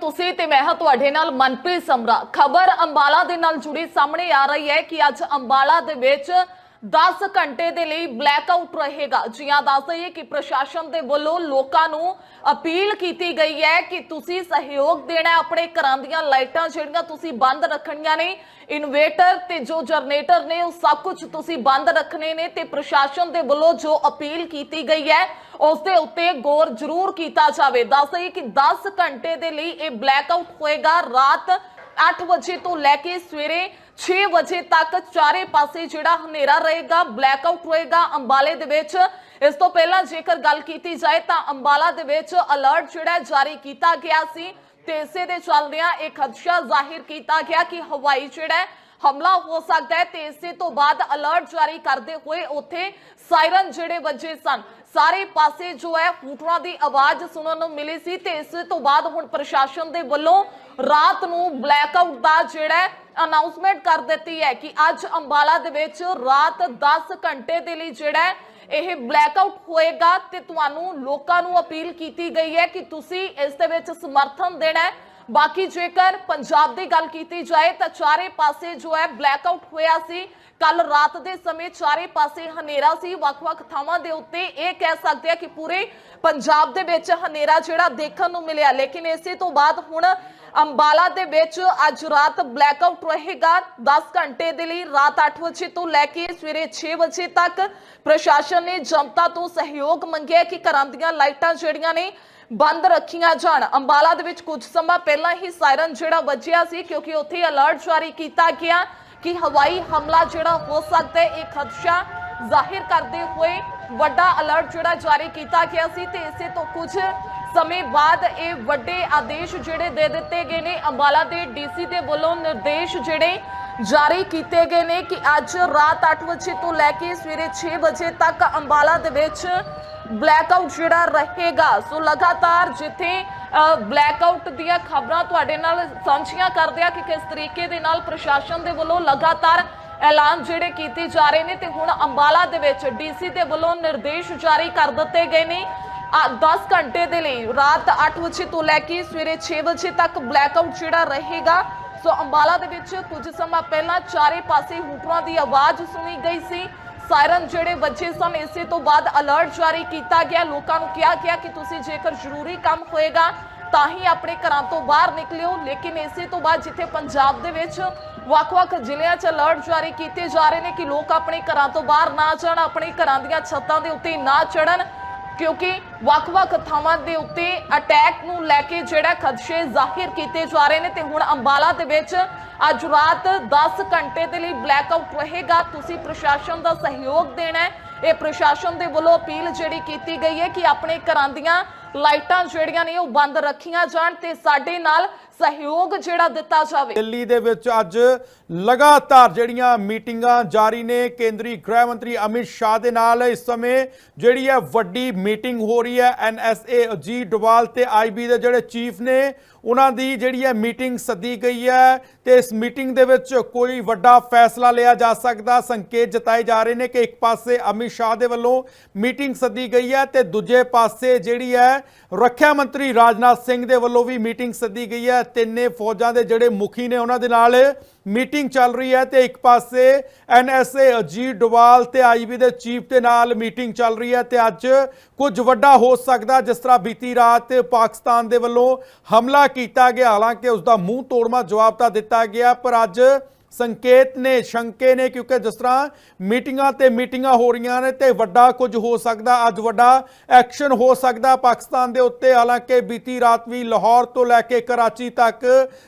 ਤੁਸੀਂ ਤੇ ਮੈਂ ਹਾਂ ਤੁਹਾਡੇ ਨਾਲ ਮਨਪ੍ਰੀਤ ਸਮਰਾ। ਖਬਰ ਅੰਬਾਲਾ ਦੇ ਨਾਲ ਜੁੜੀ ਸਾਹਮਣੇ ਆ ਰਹੀ ਹੈ ਕਿ ਅੱਜ ਅੰਬਾਲਾ ਦੇ ਵਿੱਚ 10 ਘੰਟੇ ਦੇ ਲਈ ਬਲੈਕਆਊਟ ਰਹੇਗਾ। ਜੀਆਂ ਦੱਸ ਦਈਏ ਕਿ ਪ੍ਰਸ਼ਾਸਨ ਦੇ ਵੱਲੋਂ ਲੋਕਾਂ ਨੂੰ ਅਪੀਲ ਕੀਤੀ ਗਈ ਹੈ ਕਿ ਤੁਸੀਂ ਸਹਿਯੋਗ ਦੇਣਾ ਆਪਣੇ ਘਰਾਂ ਦੀਆਂ ਲਾਈਟਾਂ ਜਿਹੜੀਆਂ ਤੁਸੀਂ ਬੰਦ ਰੱਖਣੀਆਂ ਨੇ, ਇਨਵੇਟਰ ਤੇ ਜੋ ਜਨਰੇਟਰ ਨੇ, ਉਹ ਸਭ ਕੁਝ ਤੁਸੀਂ ਬੰਦ ਰੱਖਣੇ ਨੇ ਤੇ ਪ੍ਰਸ਼ਾਸਨ ਦੇ ਵੱਲੋਂ ਜੋ ਅਪੀਲ ਕੀਤੀ ਗਈ ਹੈ, ਉਸ ਦੇ ਉੱਤੇ ਗੌਰ ਜ਼ਰੂਰ ਕੀਤਾ ਜਾਵੇ। ਦੱਸ ਦਈਏ ਕਿ 10 ਘੰਟੇ ਦੇ ਲਈ ਇਹ ਬਲੈਕ ਆਊਟ ਹੋਏਗਾ। ਰਾਤ 8 ਵਜੇ ਤੋਂ ਲੈ ਕੇ ਸਵੇਰੇ 6 ਵਜੇ ਤੱਕ ਚਾਰੇ ਪਾਸੇ ਜਿਹੜਾ ਹਨੇਰਾ ਰਹੇਗਾ ਬਲੈਕ ਆਊਟ ਹੋਏਗਾ ਅੰਬਾਲੇ ਦੇ ਵਿੱਚ। ਇਸ ਤੋਂ ਪਹਿਲਾਂ ਜੇਕਰ ਗੱਲ ਕੀਤੀ ਜਾਏ ਤਾਂ ਅੰਬਾਲਾ ਦੇ ਵਿੱਚ ਅਲਰਟ ਜਿਹੜਾ ਜਾਰੀ ਕੀਤਾ ਗਿਆ ਸੀ। ਤੇ ਇਸੇ ਦੇ ਚੱਲਦਿਆਂ ਇਹ ਖਦਸ਼ਾ ਜ਼ਾਹਿਰ ਕੀਤਾ ਗਿਆ ਕਿ ਹਵਾਈ ਜਿਹੜਾ ਹਮਲਾ ਹੋ ਸਕਦਾ ਹੈ। ਤੇ ਇਸੇ ਤੋਂ ਬਾਅਦ ਅਲਰਟ ਜਾਰੀ ਕਰਦੇ ਹੋਏ ਉੱਥੇ ਸਾਇਰਨ ਜਿਹੜੇ ਵੱਜੇ ਸਨ। ਸਾਰੇ ਪਾਸੇ ਜੋ ਹੈ ਹੂਟਰਾਂ ਦੀ ਆਵਾਜ਼ ਸੁਣਨ ਨੂੰ ਮਿਲੀ ਸੀ ਤੇ ਇਸ ਤੋਂ ਬਾਅਦ ਹੁਣ ਪ੍ਰਸ਼ਾਸਨ ਦੇ ਵੱਲੋਂ ਰਾਤ ਨੂੰ ਬਲੈਕਆਊਟ ਦਾ ਜਿਹੜਾ ਅਨਾਉਂਸਮੈਂਟ ਕਰ ਦਿੱਤੀ ਹੈ ਕਿ ਅੱਜ ਅੰਬਾਲਾ ਦੇ ਵਿੱਚ ਰਾਤ 10 ਘੰਟੇ ਦੇ ਲਈ ਜਿਹੜਾ ਹੈ ਇਹ ਬਲੈਕਆਊਟ ਹੋਏਗਾ ਤੇ ਤੁਹਾਨੂੰ ਲੋਕਾਂ ਨੂੰ ਅਪੀਲ ਕੀਤੀ ਗਈ ਹੈ ਕਿ ਤੁਸੀਂ ਇਸ ਦੇ ਵਿੱਚ ਸਮਰਥਨ ਦੇਣਾ ਹੈ ਬਾਕੀ ਜੇਕਰ ਪੰਜਾਬ ਦੀ ਗੱਲ ਕੀਤੀ ਜਾਏ ਤਾਂ ਚਾਰੇ ਪਾਸੇ ਜੋ ਹੈ ਬਲੈਕ ਆਊਟ ਹੋਇਆ ਸੀ। ਕੱਲ ਰਾਤ ਦੇ ਸਮੇਂ ਚਾਰੇ ਪਾਸੇ ਹਨੇਰਾ ਸੀ। ਵੱਖ-ਵੱਖ ਥਾਵਾਂ ਦੇ ਉੱਤੇ ਇਹ ਕਹਿ ਸਕਦੇ ਆ ਕਿ ਪੂਰੇ ਪੰਜਾਬ ਦੇ ਵਿੱਚ ਹਨੇਰਾ ਜਿਹੜਾ ਦੇਖਣ ਨੂੰ ਮਿਲਿਆ। ਲੇਕਿਨ ਇਸੇ ਤੋਂ ਬਾਅਦ ਹੁਣ ਅੰਬਾਲਾ ਦੇ ਵਿੱਚ ਅੱਜ ਰਾਤ ਬਲੈਕ ਆਊਟ ਰਹੇਗਾ। 10 ਘੰਟੇ ਦੇ ਲਈ ਰਾਤ 8 ਵਜੇ ਤੋਂ ਲੈ ਕੇ ਸਵੇਰੇ 6 ਵਜੇ ਤੱਕ ਪ੍ਰਸ਼ਾਸਨ ਨੇ ਜਨਤਾ ਤੋਂ ਸਹਿਯੋਗ ਮੰਗਿਆ ਕਿ ਘਰਾਂ ਦੀਆਂ ਲਾਈਟਾਂ ਜਿਹੜੀਆਂ ਨੇ ਬੰਦ ਰੱਖੀਆਂ ਜਾਣ। ਅੰਬਾਲਾ ਦੇ ਵਿੱਚ ਕੁਝ ਸਮਾਂ ਪਹਿਲਾਂ ਹੀ ਸਾਇਰਨ ਜਿਹੜਾ ਵੱਜਿਆ ਸੀ, ਕਿਉਂਕਿ ਉੱਥੇ ਅਲਰਟ ਜਾਰੀ ਕੀਤਾ ਗਿਆ ਕਿ ਹਵਾਈ ਹਮਲਾ ਜਿਹੜਾ ਹੋ ਸਕਦਾ ਹੈ, ਇਹ ਖਦਸ਼ਾ ਜ਼ਾਹਿਰ ਕਰਦੇ ਹੋਏ ਵੱਡਾ ਅਲਰਟ ਜਿਹੜਾ ਜਾਰੀ ਕੀਤਾ ਗਿਆ ਸੀ ਤੇ ਇਸੇ ਤੋਂ ਕੁਝ ਸਮੇਂ ਬਾਅਦ ਇਹ ਵੱਡੇ ਆਦੇਸ਼ ਜਿਹੜੇ ਦੇ ਦਿੱਤੇ ਗਏ ਨੇ, ਅੰਬਾਲਾ ਦੇ ਡੀਸੀ ਦੇ ਵੱਲੋਂ ਨਿਰਦੇਸ਼ ਜਿਹੜੇ ਜਾਰੀ ਕੀਤੇ ਗਏ ਨੇ ਕਿ ਅੱਜ ਰਾਤ 8 ਵਜੇ ਤੋਂ ਲੈ ਕੇ ਸਵੇਰੇ 6 ਵਜੇ ਤੱਕ ਅੰਬਾਲਾ ਦੇ ਵਿੱਚ ਬਲੈਕਆਊਟ ਜਿਹੜਾ ਰਹੇਗਾ, ਸੋ ਲਗਾਤਾਰ ਜਿੱਥੇ ਬਲੈਕਆਊਟ ਦੀਆਂ ਖਬਰਾਂ ਤੁਹਾਡੇ ਨਾਲ ਸਾਂਝੀਆਂ ਕਰਦੇ ਆ ਕਿ ਕਿਸ ਤਰੀਕੇ ਦੇ ਨਾਲ ਪ੍ਰਸ਼ਾਸਨ ਦੇ ਵੱਲੋਂ ਲਗਾਤਾਰ ਐਲਾਨ ਜਿਹੜੇ ਕੀਤੇ ਜਾ ਰਹੇ ਨੇ ਤੇ ਹੁਣ ਅੰਬਾਲਾ ਦੇ ਵਿੱਚ ਡੀਸੀ ਦੇ ਵੱਲੋਂ ਨਿਰਦੇਸ਼ ਜਾਰੀ ਕਰ ਦਿੱਤੇ ਗਏ ਨੇ। ਆ 10 ਘੰਟੇ ਦੇ ਲਈ, ਰਾਤ 8 ਵਜੇ ਤੋਂ ਲੈ ਕੇ ਸਵੇਰੇ 6 ਵਜੇ ਤੱਕ ਬਲੈਕਆਊਟ ਜਿਹੜਾ ਰਹੇਗਾ। ਸੋ ਅੰਬਾਲਾ ਦੇ ਵਿੱਚ ਕੁਝ ਸਮਾਂ ਪਹਿਲਾਂ ਚਾਰੇ ਪਾਸੇ ਹੂਟਰਾਂ ਦੀ ਆਵਾਜ਼ ਸੁਣੀ ਗਈ ਸੀ। ਸਾਇਰਨ ਜਿਹੜੇ ਵੱਜੇ ਸਨ, ਇਸੇ ਤੋਂ ਬਾਅਦ ਅਲਰਟ ਜਾਰੀ ਕੀਤਾ ਗਿਆ। ਲੋਕਾਂ ਨੂੰ ਕਿਹਾ ਗਿਆ ਕਿ ਤੁਸੀਂ ਜੇਕਰ ਜ਼ਰੂਰੀ ਕੰਮ ਹੋਏਗਾ, ਤਾਂ ਹੀ ਆਪਣੇ ਘਰਾਂ ਤੋਂ ਬਾਹਰ ਨਿਕਲਿਓ। ਲੇਕਿਨ ਇਸੇ ਤੋਂ ਬਾਅਦ ਜਿੱਥੇ ਪੰਜਾਬ ਦੇ ਵਿੱਚ ਵੱਖ-ਵੱਖ ਜ਼ਿਲ੍ਹਿਆਂ 'ਚ ਅਲਰਟ ਜਾਰੀ ਕੀਤੇ ਜਾ ਰਹੇ ਨੇ ਕਿ ਲੋਕ ਆਪਣੇ ਘਰਾਂ ਤੋਂ ਬਾਹਰ ਨਾ ਜਾਣ, ਆਪਣੇ ਘਰਾਂ ਦੀਆਂ ਛੱਤਾਂ ਦੇ ਉੱਤੇ ਨਾ ਚੜਨ ਕਿਉਂਕਿ ਵੱਖ-ਵੱਖ ਥਾਵਾਂ ਦੇ ਉੱਤੇ ਅਟੈਕ ਨੂੰ ਲੈ ਕੇ ਜਿਹੜਾ ਖਦਸ਼ੇ ਜ਼ਾਹਿਰ ਕੀਤੇ ਜਾ ਰਹੇ ਨੇ ਤੇ ਹੁਣ ਅੰਬਾਲਾ ਦੇ ਵਿੱਚ ਅੱਜ ਰਾਤ 10 ਘੰਟੇ ਦੇ ਲਈ ਬਲੈਕਆਊਟ ਰਹੇਗਾ। ਤੁਸੀਂ ਪ੍ਰਸ਼ਾਸਨ ਦਾ ਸਹਿਯੋਗ ਦੇਣਾ ਹੈ। ਇਹ ਪ੍ਰਸ਼ਾਸਨ ਦੇ ਵੱਲੋਂ ਅਪੀਲ ਜਿਹੜੀ ਕੀਤੀ ਗਈ ਹੈ ਕਿ ਆਪਣੇ ਘਰਾਂ ਦੀਆਂ ਲਾਈਟਾਂ ਜਿਹੜੀਆਂ ਨੇ ਉਹ ਬੰਦ ਰੱਖੀਆਂ ਜਾਣ ਤੇ ਸਾਡੇ ਨਾਲ ਸਹਿਯੋਗ ਜਿਹੜਾ ਦਿੱਤਾ ਜਾਵੇ। ਦਿੱਲੀ ਦੇ ਵਿੱਚ ਅੱਜ ਲਗਾਤਾਰ ਜਿਹੜੀਆਂ ਮੀਟਿੰਗਾਂ ਜਾਰੀ ਨੇ, ਕੇਂਦਰੀ ਗ੍ਰਹਿ ਮੰਤਰੀ ਅਮਿਤ ਸ਼ਾਹ ਦੇ ਨਾਲ ਇਸ ਸਮੇਂ ਜਿਹੜੀ ਹੈ ਵੱਡੀ ਮੀਟਿੰਗ ਹੋ ਰਹੀ ਹੈ ਐਨਐਸਏ ਅਜੀਤ ਡੋਵਾਲ ਤੇ ਆਈਬੀ ਦੇ ਜਿਹੜੇ ਚੀਫ ਨੇ ਉਹਨਾਂ ਦੀ ਜਿਹੜੀ ਹੈ ਮੀਟਿੰਗ ਸੱਦੀ ਗਈ ਹੈ ਤੇ ਇਸ ਮੀਟਿੰਗ ਦੇ ਵਿੱਚ ਕੋਈ ਵੱਡਾ ਫੈਸਲਾ ਲਿਆ ਜਾ ਸਕਦਾ। ਸੰਕੇਤ ਜਤਾਏ ਜਾ ਰਹੇ ਨੇ ਕਿ ਇੱਕ ਪਾਸੇ ਅਮਿਤ ਸ਼ਾਹ ਦੇ ਵੱਲੋਂ ਮੀਟਿੰਗ ਸੱਦੀ ਗਈ ਹੈ ਤੇ ਦੂਜੇ ਪਾਸੇ ਜਿਹੜੀ ਹੈ ਰੱਖਿਆ ਮੰਤਰੀ ਰਾਜਨਾਥ ਸਿੰਘ ਦੇ ਵੱਲੋਂ ਵੀ ਮੀਟਿੰਗ ਸੱਦੀ ਗਈ ਹੈ। ਤਿੰਨੇ ਫੌਜਾਂ ਦੇ ਜਿਹੜੇ ਮੁਖੀ ਨੇ ਉਹਨਾਂ ਦੇ ਨਾਲ ਮੀਟਿੰਗ ਚੱਲ ਰਹੀ ਹੈ ਤੇ ਇੱਕ ਪਾਸੇ ਐਨਐਸਏ ਅਜੀਤ ਡੋਵਾਲ ਤੇ ਆਈਬੀ ਦੇ ਚੀਫ ਦੇ ਨਾਲ ਮੀਟਿੰਗ ਚੱਲ ਰਹੀ ਹੈ ਤੇ ਅੱਜ ਕੁਝ ਵੱਡਾ ਹੋ ਸਕਦਾ ਜਿਸ ਤਰ੍ਹਾਂ ਬੀਤੀ ਰਾਤ ਪਾਕਿਸਤਾਨ ਦੇ ਵੱਲੋਂ ਹਮਲਾ ਕੀਤਾ ਗਿਆ। ਹਾਲਾਂਕਿ ਉਸ ਦਾ ਮੂੰਹ ਤੋੜਮਾ ਜਵਾਬ ਤਾਂ ਦਿੱਤਾ ਗਿਆ, ਪਰ ਅੱਜ ਸੰਕੇਤ ਨੇ, ਸ਼ੰਕੇ ਨੇ, ਕਿਉਂਕਿ ਜਿਸ ਤਰ੍ਹਾਂ ਮੀਟਿੰਗਾਂ ਤੇ ਮੀਟਿੰਗਾਂ ਹੋ ਰਹੀਆਂ ਨੇ ਤੇ ਵੱਡਾ ਕੁਝ ਹੋ ਸਕਦਾ, ਅੱਜ ਵੱਡਾ ਐਕਸ਼ਨ ਹੋ ਸਕਦਾ ਪਾਕਿਸਤਾਨ ਦੇ ਉੱਤੇ। ਹਾਲਾਂਕਿ ਬੀਤੀ ਰਾਤ ਵੀ ਲਾਹੌਰ ਤੋਂ ਲੈ ਕੇ ਕਰਾਚੀ ਤੱਕ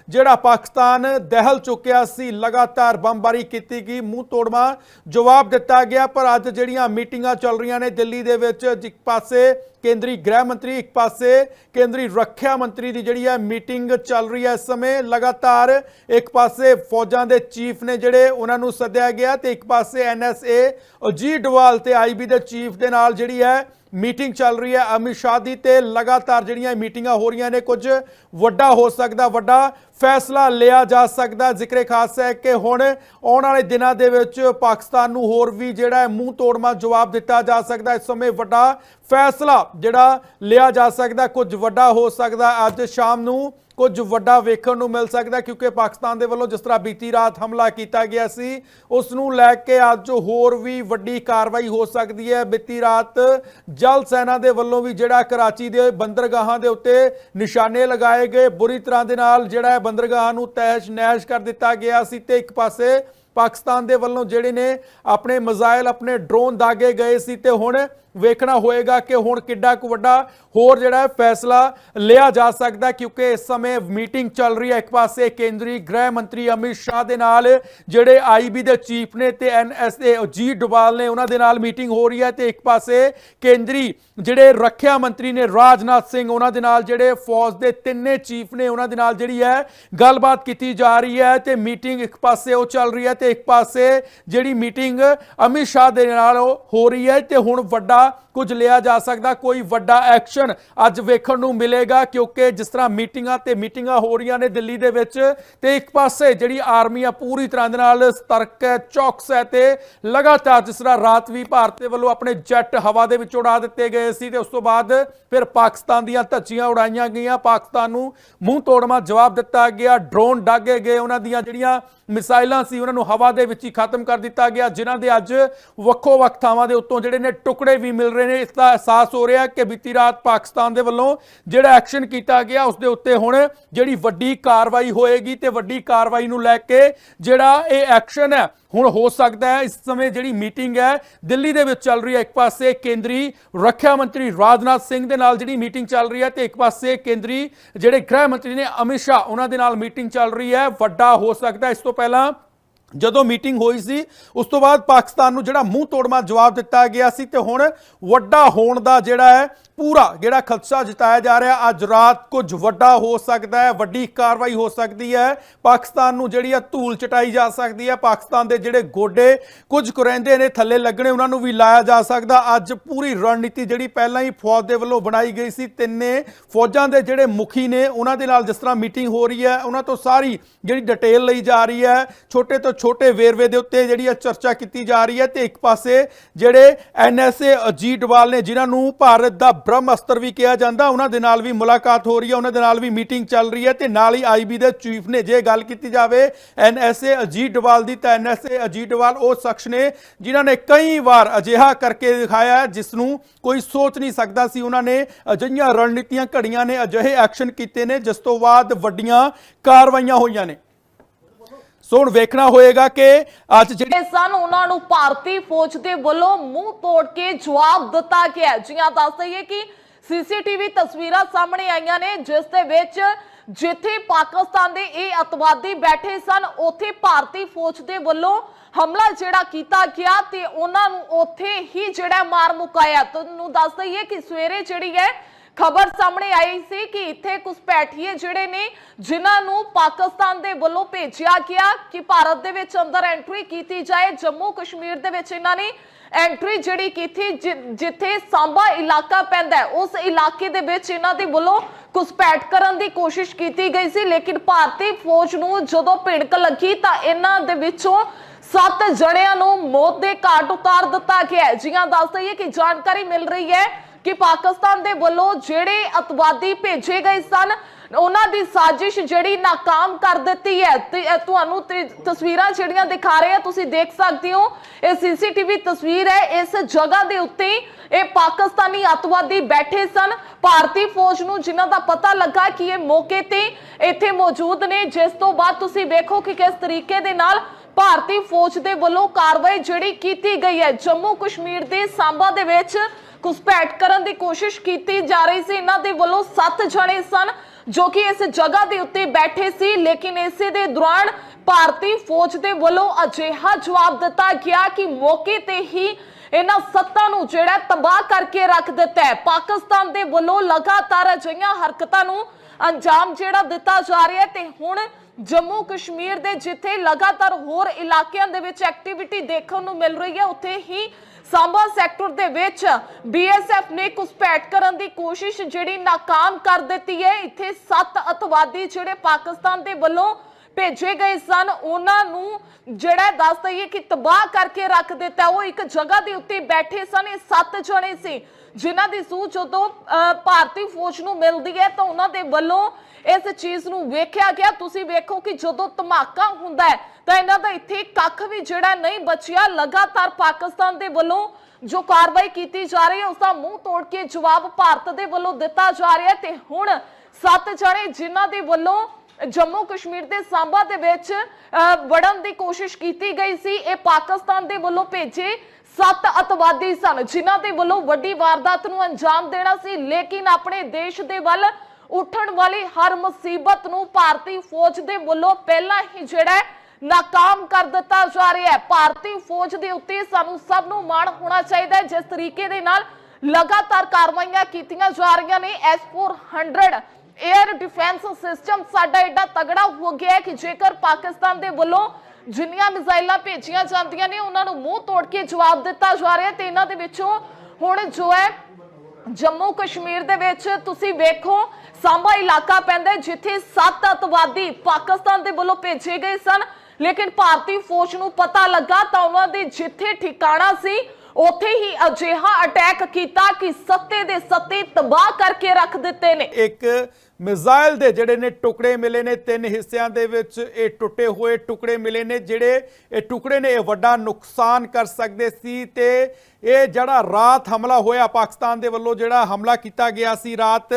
ਜਿਹੜਾ ਪਾਕਿਸਤਾਨ ਦਹਿਲ ਚੁੱਕਿਆ ਸੀ, ਲਗਾਤਾਰ ਬੰਬਾਰੀ ਕੀਤੀ ਗਈ, ਮੂੰਹ ਤੋੜਮਾ ਜਵਾਬ ਦਿੱਤਾ ਗਿਆ, ਪਰ ਅੱਜ ਜਿਹੜੀਆਂ ਮੀਟਿੰਗਾਂ ਚੱਲ ਰਹੀਆਂ ਨੇ ਦਿੱਲੀ ਦੇ ਵਿੱਚ, ਇੱਕ ਪਾਸੇ ਕੇਂਦਰੀ ਗ੍ਰਹਿ ਮੰਤਰੀ ਇੱਕ ਪਾਸੇ, ਕੇਂਦਰੀ ਰੱਖਿਆ ਮੰਤਰੀ ਦੀ ਜਿਹੜੀ ਹੈ ਮੀਟਿੰਗ ਚੱਲ ਰਹੀ ਹੈ ਇਸ ਸਮੇਂ, ਲਗਾਤਾਰ ਇੱਕ ਪਾਸੇ ਫੌਜਾਂ ਦੇ ਚੀਫ ਨੇ ਜਿਹੜੇ ਉਹਨਾਂ ਨੂੰ ਸੱਦਿਆ ਗਿਆ ਤੇ ਇੱਕ ਪਾਸੇ ਐਨਐਸਏ ਅਜੀਤ ਡੋਵਾਲ ਤੇ ਆਈਬੀ ਦੇ ਚੀਫ ਦੇ ਨਾਲ ਜਿਹੜੀ ਹੈ ਮੀਟਿੰਗ ਚੱਲ ਰਹੀ ਹੈ। ਅਮਿਤ ਸ਼ਾਹ ਦੀ ਤੇ ਲਗਾਤਾਰ ਜਿਹੜੀਆਂ ਮੀਟਿੰਗਾਂ ਹੋ ਰਹੀਆਂ ਨੇ, ਕੁਝ ਵੱਡਾ ਹੋ ਸਕਦਾ, ਵੱਡਾ ਫੈਸਲਾ ਲਿਆ ਜਾ ਸਕਦਾ। ਜ਼ਿਕਰੇ ਖਾਸ ਹੈ ਕਿ ਹੁਣ ਆਉਣ ਵਾਲੇ ਦਿਨਾਂ ਦੇ ਵਿੱਚ ਪਾਕਿਸਤਾਨ ਨੂੰ ਹੋਰ ਵੀ ਜਿਹੜਾ ਮੂੰਹ ਤੋੜਮਾ ਜਵਾਬ ਦਿੱਤਾ ਜਾ ਸਕਦਾ। ਇਸ ਸਮੇਂ ਵੱਡਾ ਫੈਸਲਾ ਜਿਹੜਾ ਲਿਆ ਜਾ ਸਕਦਾ, ਕੁਝ ਵੱਡਾ ਹੋ ਸਕਦਾ। ਅੱਜ ਸ਼ਾਮ ਨੂੰ ਕੁਝ ਵੱਡਾ ਵੇਖਣ ਨੂੰ ਮਿਲ ਸਕਦਾ ਕਿਉਂਕਿ ਪਾਕਿਸਤਾਨ ਦੇ ਵੱਲੋਂ ਜਿਸ ਤਰ੍ਹਾਂ ਬੀਤੀ ਰਾਤ ਹਮਲਾ ਕੀਤਾ ਗਿਆ ਸੀ, ਉਸ ਨੂੰ ਲੈ ਕੇ ਅੱਜ ਹੋਰ ਵੀ ਵੱਡੀ ਕਾਰਵਾਈ ਹੋ ਸਕਦੀ ਹੈ। ਬੀਤੀ ਰਾਤ ਜਲ ਸੈਨਾ ਦੇ ਵੱਲੋਂ ਵੀ ਜਿਹੜਾ ਕਰਾਚੀ ਦੇ ਬੰਦਰਗਾਹਾਂ ਦੇ ਉੱਤੇ ਨਿਸ਼ਾਨੇ ਲਗਾਏ ਗਏ। ਬੁਰੀ ਤਰ੍ਹਾਂ ਦੇ ਨਾਲ ਜਿਹੜਾ ਹੈ ਬੰਦਰਗਾਹਾਂ ਨੂੰ ਤਹਿਸ਼ ਨਹਿਸ਼ ਕਰ ਦਿੱਤਾ ਗਿਆ ਸੀ ਤੇ ਇੱਕ ਪਾਸੇ ਪਾਕਿਸਤਾਨ ਦੇ ਵੱਲੋਂ ਜਿਹੜੇ ਨੇ ਆਪਣੇ ਮਿਜ਼ਾਈਲ ਆਪਣੇ ਡਰੋਨ ਦਾਗੇ ਗਏ ਸੀ ਤੇ ਹੁਣ ਵੇਖਣਾ ਹੋਏਗਾ ਕਿ ਹੁਣ ਕਿੱਡਾ ਕੁ ਵੱਡਾ ਹੋਰ ਜਿਹੜਾ ਫੈਸਲਾ ਲਿਆ ਜਾ ਸਕਦਾ ਕਿਉਂਕਿ ਇਸ ਸਮੇਂ ਮੀਟਿੰਗ ਚੱਲ ਰਹੀ ਹੈ ਇੱਕ ਪਾਸੇ ਕੇਂਦਰੀ ਗ੍ਰਹਿ ਮੰਤਰੀ ਅਮਿਤ ਸ਼ਾਹ ਦੇ ਨਾਲ, ਜਿਹੜੇ ਆਈਬੀ ਦੇ ਚੀਫ ਨੇ ਤੇ ਐਨਐਸਏ ਅਜੀਤ ਡੋਵਾਲ ਨੇ, ਉਹਨਾਂ ਦੇ ਨਾਲ ਮੀਟਿੰਗ ਹੋ ਰਹੀ ਹੈ ਤੇ ਇੱਕ ਪਾਸੇ ਕੇਂਦਰੀ ਜਿਹੜੇ ਰੱਖਿਆ ਮੰਤਰੀ ਨੇ ਰਾਜਨਾਥ ਸਿੰਘ, ਉਹਨਾਂ ਦੇ ਨਾਲ ਜਿਹੜੇ ਫੌਜ ਦੇ ਤਿੰਨੇ ਚੀਫ ਨੇ, ਉਹਨਾਂ ਦੇ ਨਾਲ ਜਿਹੜੀ ਹੈ ਗੱਲਬਾਤ ਕੀਤੀ ਜਾ ਰਹੀ ਹੈ ਤੇ ਮੀਟਿੰਗ ਇੱਕ ਪਾਸੇ ਉਹ ਚੱਲ ਰਹੀ ਹੈ ਤੇ ਇੱਕ ਪਾਸੇ ਜਿਹੜੀ ਮੀਟਿੰਗ ਅਮਿਤ ਸ਼ਾਹ ਦੇ ਨਾਲ ਉਹ ਹੋ ਰਹੀ ਹੈ ਤੇ ਹੁਣ ਵੱਡਾ ਕੁਝ ਲਿਆ ਜਾ ਸਕਦਾ, ਕੋਈ ਵੱਡਾ ਐਕਸ਼ਨ ਅੱਜ ਵੇਖਣ ਨੂੰ ਮਿਲੇਗਾ, ਕਿਉਂਕਿ ਜਿਸ ਤਰ੍ਹਾਂ ਮੀਟਿੰਗਾਂ ਤੇ ਮੀਟਿੰਗਾਂ ਹੋ ਰਹੀਆਂ ਨੇ ਦਿੱਲੀ ਦੇ ਵਿੱਚ ਤੇ ਇੱਕ ਪਾਸੇ ਜਿਹੜੀ ਆਰਮੀ ਆ ਪੂਰੀ ਤਰ੍ਹਾਂ ਦੇ ਨਾਲ ਸਤਰਕ ਹੈ, ਚੌਕਸ ਹੈ ਤੇ ਲਗਾਤਾਰ ਜਿਸ ਤਰ੍ਹਾਂ ਰਾਤ ਵੀ ਭਾਰਤ ਦੇ ਵੱਲੋਂ ਆਪਣੇ ਜੈਟ ਹਵਾ ਦੇ ਵਿੱਚ ਉਡਾ ਦਿੱਤੇ ਗਏ ਸੀ ਤੇ ਉਸ ਤੋਂ ਬਾਅਦ ਫਿਰ ਪਾਕਿਸਤਾਨ ਦੀਆਂ ਧੱਜੀਆਂ ਉਡਾਈਆਂ ਗਈਆਂ, ਪਾਕਿਸਤਾਨ ਨੂੰ ਮੂੰਹ ਤੋੜਮਾ ਜਵਾਬ ਦਿੱਤਾ ਗਿਆ, ਡਰੋਨ ਡਾਗੇ ਗਏ, ਉਹਨਾਂ ਦੀਆਂ ਜਿਹੜੀਆਂ ਮਿਸਾਈਲਾਂ ਸੀ, ਉਹਨਾਂ ਨੂੰ ਹਵਾ ਦੇ ਵਿੱਚ ਹੀ ਖਤਮ ਕਰ ਦਿੱਤਾ ਗਿਆ, ਜਿਨ੍ਹਾਂ ਦੇ ਅੱਜ ਵੱਖੋ ਵੱਖ ਥਾਵਾਂ ਦੇ ਉੱਤੋਂ ਜਿਹੜੇ ਨੇ ਟੁਕੜੇ ਵੀ ਮਿਲ ਰਹੇ ਨੇ। ਇਸ ਦਾ ਅਹਿਸਾਸ ਹੋ ਰਿਹਾ ਕਿ ਬੀਤੀ ਰਾਤ ਪਾਕਿਸਤਾਨ ਦੇ ਵੱਲੋਂ ਜਿਹੜਾ ਐਕਸ਼ਨ ਕੀਤਾ ਗਿਆ, ਉਸ ਦੇ ਉੱਤੇ ਹੁਣ ਜਿਹੜੀ ਵੱਡੀ ਕਾਰਵਾਈ ਹੋਏਗੀ ਤੇ ਵੱਡੀ ਕਾਰਵਾਈ ਨੂੰ ਲੈ ਕੇ ਜਿਹੜਾ ਇਹ ਐਕਸ਼ਨ ਹੈ ਹੁਣ ਹੋ ਸਕਦਾ ਹੈ ਇਸ ਸਮੇਂ ਜਿਹੜੀ ਮੀਟਿੰਗ ਹੈ, ਦਿੱਲੀ ਦੇ ਵਿੱਚ ਚੱਲ ਰਹੀ ਹੈ। ਇੱਕ ਪਾਸੇ ਕੇਂਦਰੀ ਰੱਖਿਆ ਮੰਤਰੀ ਰਾਜਨਾਥ ਸਿੰਘ ਦੇ ਨਾਲ ਜਿਹੜੀ ਮੀਟਿੰਗ ਚੱਲ ਰਹੀ ਹੈ ਤੇ ਇੱਕ ਪਾਸੇ ਕੇਂਦਰੀ ਜਿਹੜੇ ਗ੍ਰਹਿ ਮੰਤਰੀ ਨੇ ਅਮਿਤ ਸ਼ਾਹ, ਉਹਨਾਂ ਦੇ ਨਾਲ ਮੀਟਿੰਗ ਚੱਲ ਰਹੀ ਹੈ। ਵੱਡਾ ਹੋ ਸਕਦਾ ਇਸ ਤੋਂ ਪਹਿਲਾਂ ਜਦੋਂ ਮੀਟਿੰਗ ਹੋਈ ਸੀ, ਉਸ ਤੋਂ ਬਾਅਦ ਪਾਕਿਸਤਾਨ ਨੂੰ ਜਿਹੜਾ ਮੂੰਹ ਤੋੜਮਾ ਜਵਾਬ ਦਿੱਤਾ ਗਿਆ ਸੀ ਤੇ ਹੁਣ ਵੱਡਾ ਹੋਣ ਦਾ ਜਿਹੜਾ ਹੈ ਪੂਰਾ ਜਿਹੜਾ ਖਦਸ਼ਾ ਜਤਾਇਆ ਜਾ ਰਿਹਾ, ਅੱਜ ਰਾਤ ਕੁਝ ਵੱਡਾ ਹੋ ਸਕਦਾ ਹੈ, ਵੱਡੀ ਕਾਰਵਾਈ ਹੋ ਸਕਦੀ ਹੈ। ਪਾਕਿਸਤਾਨ ਨੂੰ ਜਿਹੜੀ ਆ ਧੂਲ ਚਟਾਈ ਜਾ ਸਕਦੀ ਹੈ। ਪਾਕਿਸਤਾਨ ਦੇ ਜਿਹੜੇ ਗੋਡੇ ਕੁਝ ਕੁ ਨੇ, ਥੱਲੇ ਲੱਗਣੇ, ਉਹਨਾਂ ਨੂੰ ਵੀ ਲਾਇਆ ਜਾ ਸਕਦਾ। ਅੱਜ ਪੂਰੀ ਰਣਨੀਤੀ ਜਿਹੜੀ ਪਹਿਲਾਂ ਹੀ ਫੌਜ ਦੇ ਵੱਲੋਂ ਬਣਾਈ ਗਈ ਸੀ, ਤਿੰਨੇ ਫੌਜਾਂ ਦੇ ਜਿਹੜੇ ਮੁਖੀ ਨੇ, ਉਹਨਾਂ ਦੇ ਨਾਲ ਜਿਸ ਤਰ੍ਹਾਂ ਮੀਟਿੰਗ ਹੋ ਰਹੀ ਹੈ, ਉਹਨਾਂ ਤੋਂ ਸਾਰੀ ਜਿਹੜੀ ਡਿਟੇਲ ਲਈ ਜਾ ਰਹੀ ਹੈ। ਛੋਟੇ ਤੋਂ ਛੋਟੇ ਵੇਰਵੇ ਦੇ ਉੱਤੇ ਜਿਹੜੀ ਆ ਚਰਚਾ ਕੀਤੀ ਜਾ ਰਹੀ ਹੈ ਤੇ ਇੱਕ ਪਾਸੇ ਜਿਹੜੇ ਐਨਐਸਏ ਅਜੀਤ ਡੋਵਾਲ ਨੇ, ਜਿਨ੍ਹਾਂ ਨੂੰ ਭਾਰਤ ਦਾ ਬ੍ਰਹਮ ਵੀ ਕਿਹਾ ਜਾਂਦਾ, ਉਹਨਾਂ ਦੇ ਨਾਲ ਵੀ ਮੁਲਾਕਾਤ ਹੋ ਰਹੀ ਹੈ, ਉਹਨਾਂ ਦੇ ਨਾਲ ਵੀ ਮੀਟਿੰਗ ਚੱਲ ਰਹੀ ਹੈ ਤੇ ਨਾਲ ਹੀ ਆਈਬੀ ਦੇ ਚੀਫ ਨੇ ਜੇ ਗੱਲ ਕੀਤੀ ਜਾਵੇ ਐਨਐਸਏ ਅਜੀਤ ਡੋਵਾਲ ਦੀ, ਤਾਂ ਐਨਐਸਏ ਅਜੀਤ ਡੋਵਾਲ ਉਹ ਸ਼ਖਸ ਨੇ ਜਿਨ੍ਹਾਂ ਨੇ ਕਈ ਵਾਰ ਅਜਿਹਾ ਕਰਕੇ ਦਿਖਾਇਆ ਹੈ ਜਿਸ ਨੂੰ ਕੋਈ ਸੋਚ ਨਹੀਂ ਸਕਦਾ ਸੀ ਉਹਨਾਂ ਨੇ। ਅਜਿਹੀਆਂ ਰਣਨੀਤੀਆਂ ਘੜੀਆਂ ਨੇ, ਅਜਿਹੇ ਐਕਸ਼ਨ ਕੀਤੇ ਨੇ, ਜਿਸ ਤੋਂ ਬਾਅਦ ਵੱਡੀਆਂ ਕਾਰਵਾਈਆਂ ਹੋਈਆਂ ਨੇ। ਸੋ ਹੁਣ ਵੇਖਣਾ ਹੋਏਗਾ ਕਿ ਅੱਜ ਜਿਹੜੇ ਸਨ ਉਹਨਾਂ ਨੂੰ ਭਾਰਤੀ ਫੌਜ ਦੇ ਵੱਲੋਂ ਮੂੰਹ ਤੋੜ ਕੇ ਜਵਾਬ ਦਿੱਤਾ ਗਿਆ ਜੀਆਂ ਦੱਸ ਦਈਏ ਕਿ ਸੀਸੀਟੀਵੀ ਤਸਵੀਰਾਂ ਸਾਹਮਣੇ ਆਈਆਂ ਨੇ, ਜਿਸ ਦੇ ਵਿੱਚ ਜਿੱਥੇ ਪਾਕਿਸਤਾਨ ਦੇ ਇਹ ਅਤਵਾਦੀ ਬੈਠੇ ਸਨ, ਉੱਥੇ ਭਾਰਤੀ ਫੌਜ ਦੇ ਵੱਲੋਂ ਹਮਲਾ ਜਿਹੜਾ ਕੀਤਾ ਗਿਆ ਤੇ ਉਹਨਾਂ ਨੂੰ ਉੱਥੇ ਹੀ ਜਿਹੜਾ ਮਾਰ ਮੁਕਾਇਆ। ਤੁਹਾਨੂੰ ਦੱਸ ਦਈਏ ਕਿ ਸਵੇਰੇ ਜਿਹੜੀ ਹੈ ਖਬਰ ਸਾਹਮਣੇ ਆਈ ਸੀ ਕਿ ਇੱਥੇ ਘੁਸਪੈਠੀਏ ਜਿਹੜੇ ਨੇ, ਜਿਨ੍ਹਾਂ ਨੂੰ ਪਾਕਿਸਤਾਨ ਦੇ ਵੱਲੋਂ ਭੇਜਿਆ ਗਿਆ ਕਿ ਭਾਰਤ ਦੇ ਵਿੱਚ ਅੰਦਰ ਐਂਟਰੀ ਕੀਤੀ ਜਾਏ, ਜੰਮੂ ਕਸ਼ਮੀਰ ਦੇ ਵਿੱਚ ਇਹਨਾਂ ਨੇ ਐਂਟਰੀ ਜਿਹੜੀ ਕੀਤੀ ਜਿੱਥੇ ਸਾਂਬਾ ਇਲਾਕਾ ਪੈਂਦਾ ਉਸ ਇਲਾਕੇ ਦੇ ਵਿੱਚ ਇਹਨਾਂ ਦੇ ਵੱਲੋਂ ਘੁਸਪੈਠ ਕਰਨ ਦੀ ਕੋਸ਼ਿਸ਼ ਕੀਤੀ ਗਈ ਸੀ, ਲੇਕਿਨ ਭਾਰਤੀ ਫੌਜ ਨੂੰ ਜਦੋਂ ਭਿੜਕ ਲੱਗੀ ਤਾਂ ਇਹਨਾਂ ਦੇ ਵਿੱਚੋਂ ਸੱਤ ਜਣਿਆਂ ਨੂੰ ਮੌਤ ਦੇ ਘਾਟ ਉਤਾਰ ਦਿੱਤਾ ਗਿਆ ਜੀ ਹਾਂ, ਦੱਸ ਦਈਏ ਕਿ ਜਾਣਕਾਰੀ ਮਿਲ ਰਹੀ ਹੈ ਕਿ ਪਾਕਿਸਤਾਨ ਦੇ ਵੱਲੋਂ ਜਿਹੜੇ ਅਤਵਾਦੀ ਭੇਜੇ ਗਏ ਸਨ, ਉਹਨਾਂ ਦੀ ਸਾਜ਼ਿਸ਼ ਜਿਹੜੀ ਨਾਕਾਮ ਕਰ ਦਿੱਤੀ ਹੈ। ਤੇ ਤੁਹਾਨੂੰ ਤਸਵੀਰਾਂ ਜਿਹੜੀਆਂ ਦਿਖਾ ਰਹੇ ਆ, ਤੁਸੀਂ ਦੇਖ ਸਕਦੇ ਹੋ। ਇਹ ਸੀਸੀਟੀਵੀ ਤਸਵੀਰ ਹੈ। ਇਸ ਜਗ੍ਹਾ ਦੇ ਉੱਤੇ ਇਹ ਪਾਕਿਸਤਾਨੀ ਅਤਵਾਦੀ ਬੈਠੇ ਸਨ। ਭਾਰਤੀ ਫੌਜ ਨੂੰ ਜਿਨ੍ਹਾਂ ਦਾ ਪਤਾ ਲੱਗਾ ਕਿ ਇਹ ਮੌਕੇ ਤੇ ਇੱਥੇ ਮੌਜੂਦ ਨੇ, ਜਿਸ ਤੋਂ ਬਾਅਦ ਤੁਸੀਂ ਵੇਖੋ ਕਿ ਕਿਸ ਤਰੀਕੇ ਦੇ ਨਾਲ ਭਾਰਤੀ ਫੌਜ ਦੇ ਵੱਲੋਂ ਕਾਰਵਾਈ ਜਿਹੜੀ ਕੀਤੀ ਗਈ ਹੈ। ਜੰਮੂ ਕਸ਼ਮੀਰ ਦੇ ਸਾਂਬਾ ਦੇ ਵਿੱਚ ਘੁਸਪੈਠ ਕਰਨ ਦੀ ਕੋਸ਼ਿਸ਼ ਕੀਤੀ ਜਾ ਰਹੀ ਸੀ। ਇਹਨਾਂ ਦੇ ਵੱਲੋਂ 7 ਜਣੇ ਸਨ ਜੋ ਕਿ ਇਸ ਜਗ੍ਹਾ ਦੇ ਉੱਤੇ ਬੈਠੇ ਸੀ, ਲੇਕਿਨ ਇਸੇ ਦੇ ਦੌਰਾਨ ਭਾਰਤੀ ਫੌਜ ਦੇ ਵੱਲੋਂ ਅਜਿਹਾ ਜਵਾਬ ਦਿੱਤਾ ਗਿਆ ਕਿ ਮੌਕੇ ਤੇ ਹੀ ਇਹਨਾਂ ਸੱਤਾਂ ਨੂੰ ਜਿਹੜਾ ਤਬਾਹ ਕਰਕੇ ਰੱਖ ਦਿੱਤਾ ਹੈ। ਪਾਕਿਸਤਾਨ ਦੇ ਵੱਲੋਂ ਲਗਾਤਾਰ ਅਜਿਹੀਆਂ ਹਰਕਤਾਂ ਨੂੰ ਅੰਜਾਮ ਜਿਹੜਾ ਦਿੱਤਾ ਜਾ ਰਿਹਾ ਤੇ ਹੁਣ ਜੰਮੂ ਕਸ਼ਮੀਰ ਦੇ ਜਿੱਥੇ ਲਗਾਤਾਰ ਹੋਰ ਇਲਾਕਿਆਂ ਦੇ ਵਿੱਚ ਐਕਟੀਵਿਟੀ ਦੇਖਣ ਨੂੰ ਮਿਲ ਰਹੀ ਹੈ, ਉੱਥੇ ਹੀ ਸਾਂਬਾ ਸੈਕਟਰ ਦੇ ਵਿੱਚ ਬੀਐਸਐਫ ਨੇ ਘੁਸਪੈਠ ਕਰਨ ਦੀ ਕੋਸ਼ਿਸ਼ ਜਿਹੜੀ ਨਾਕਾਮ ਕਰ ਦਿੱਤੀ ਹੈ। ਇੱਥੇ ਸੱਤ ਅਤਵਾਦੀ ਜਿਹੜੇ ਪਾਕਿਸਤਾਨ ਦੇ ਵੱਲੋਂ ਭੇਜੇ ਗਏ ਸਨ। ਉਹਨਾਂ ਨੂੰ ਜਿਹੜਾ ਦੱਸ ਦਈਏ ਕਿ ਤਬਾਹ ਕਰਕੇ ਰੱਖ ਦਿੱਤਾ। ਉਹ ਇੱਕ ਜਗ੍ਹਾ ਦੇ ਉੱਤੇ ਬੈਠੇ ਸਨ। ਇਹ ਸੱਤ ਜਣੇ ਸੀ। ਜਿਨ੍ਹਾਂ ਦੀ ਸੂਝ ਜਦੋਂ ਭਾਰਤੀ ਫੌਜ ਨੂੰ ਮਿਲਦੀ ਹੈ ਤਾਂ ਉਹਨਾਂ ਦੇ ਵੱਲੋਂ ਇਸ ਚੀਜ਼ ਨੂੰ ਵੇਖਿਆ ਗਿਆ। ਤੁਸੀਂ ਵੇਖੋ ਕਿ ਜਦੋਂ ਧਮਾਕਾ ਹੁੰਦਾ ਹੈ ਤਾਂ ਇਹਨਾਂ ਦਾ ਇੱਥੇ ਕੱਖ ਵੀ ਜਿਹੜਾ ਨਹੀਂ ਬਚਿਆ। ਲਗਾਤਾਰ ਪਾਕਿਸਤਾਨ ਦੇ ਵੱਲੋਂ ਜੋ ਕਾਰਵਾਈ ਕੀਤੀ ਜਾ ਰਹੀ ਹੈ ਉਸ ਦਾ ਮੂੰਹ ਤੋੜ ਕੇ ਜਵਾਬ ਭਾਰਤ ਦੇ ਵੱਲੋਂ ਦਿੱਤਾ ਜਾ ਰਿਹਾ ਤੇ ਹੁਣ ਸੱਤ ਜਣੇ ਜਿਨ੍ਹਾਂ ਦੇ ਵੱਲੋਂ ਜੰਮੂ ਕਸ਼ਮੀਰ ਦੇ ਸਾਂਬਾ ਦੇ ਵਿੱਚ ਅਹ, ਵੜਨ ਦੀ ਕੋਸ਼ਿਸ਼ ਕੀਤੀ ਗਈ ਸੀ ਇਹ ਪਾਕਿਸਤਾਨ ਦੇ ਵੱਲੋਂ ਭੇਜੇ ਸੱਤ ਅਤਵਾਦੀ ਸਨ, ਜਿਨ੍ਹਾਂ ਦੇ ਵੱਲੋਂ ਵੱਡੀ ਵਾਰਦਾਤ ਨੂੰ ਅੰਜਾਮ ਦੇਣਾ ਸੀ। ਲੇਕਿਨ ਆਪਣੇ ਦੇਸ਼ ਦੇ ਵੱਲ ਉੱਠਣ ਵਾਲੀ ਹਰ ਮੁਸੀਬਤ ਨੂੰ ਭਾਰਤੀ ਫੌਜ ਦੇ ਵੱਲੋਂ ਪਹਿਲਾਂ ਹੀ ਜਿਹੜਾ ਨਾਕਾਮ ਕਰ ਦਿੱਤਾ ਜਾ ਰਿਹਾ ਹੈ। ਭਾਰਤੀ ਫੌਜ ਦੇ ਉੱਤੇ ਸਾਨੂੰ ਸਭ ਨੂੰ ਮਾਣ ਹੋਣਾ ਚਾਹੀਦਾ ਹੈ। ਜਿਸ ਤਰੀਕੇ ਦੇ ਨਾਲ ਲਗਾਤਾਰ ਕਾਰਵਾਈਆਂ ਕੀਤੀਆਂ ਜਾ ਰਹੀਆਂ ਨੇ। S400 에ਅਰ ਡਿਫੈਂਸ ਸਿਸਟਮ ਸਾਡਾ ਐਡਾ ਤਗੜਾ ਹੋ ਗਿਆ ਕਿ ਜੇਕਰ ਪਾਕਿਸਤਾਨ ਦੇ ਵੱਲੋਂ ਜਿੰਨੀਆਂ ਮਿਜ਼ਾਈਲਾਂ ਭੇਜੀਆਂ ਜਾਂਦੀਆਂ ਨੇ, ਉਹਨਾਂ ਨੂੰ ਮੂੰਹ ਤੋੜ ਕੇ ਜਵਾਬ ਦਿੱਤਾ ਜਾ ਰਿਹਾ ਤੇ ਇਹਨਾਂ ਦੇ ਵਿੱਚੋਂ ਹੁਣ ਜੋ ਹੈ ਜੰਮੂ ਕਸ਼ਮੀਰ ਦੇ ਵਿੱਚ ਤੁਸੀਂ ਵੇਖੋ, ਸਾਂਬਾ ਇਲਾਕਾ ਪੈਂਦਾ ਜਿੱਥੇ ਸੱਤ ਅਤਵਾਦੀ ਪਾਕਿਸਤਾਨ ਦੇ ਵੱਲੋਂ ਭੇਜੇ ਗਏ ਸਨ। ਲੇਕਿਨ ਭਾਰਤੀ ਫੌਜ ਨੂੰ ਪਤਾ ਲੱਗਾ ਤਾਂ ਉਹਨਾਂ ਦੇ ਜਿੱਥੇ ਠਿਕਾਣਾ ਸੀ, ਉੱਥੇ ਹੀ ਅਜਿਹਾ ਅਟੈਕ ਕੀਤਾ ਕਿ ਸੱਤੇ ਦੇ ਸੱਤੇ ਤਬਾਹ ਕਰਕੇ ਰੱਖ ਦਿੱਤੇ ਨੇ। ਇੱਕ ਮਿਜ਼ਾਈਲ ਦੇ ਜਿਹੜੇ ਨੇ ਟੁਕੜੇ ਮਿਲੇ ਨੇ, ਤਿੰਨ ਹਿੱਸਿਆਂ ਦੇ ਵਿੱਚ ਇਹ ਟੁੱਟੇ ਹੋਏ ਟੁਕੜੇ ਮਿਲੇ ਨੇ, ਜਿਹੜੇ ਇਹ ਟੁਕੜੇ ਨੇ ਇਹ ਵੱਡਾ ਨੁਕਸਾਨ ਕਰ ਸਕਦੇ ਸੀ ਤੇ ਇਹ ਜਿਹੜਾ ਰਾਤ ਹਮਲਾ ਹੋਇਆ ਪਾਕਿਸਤਾਨ ਦੇ ਵੱਲੋਂ ਜਿਹੜਾ ਹਮਲਾ ਕੀਤਾ ਗਿਆ ਸੀ ਰਾਤ,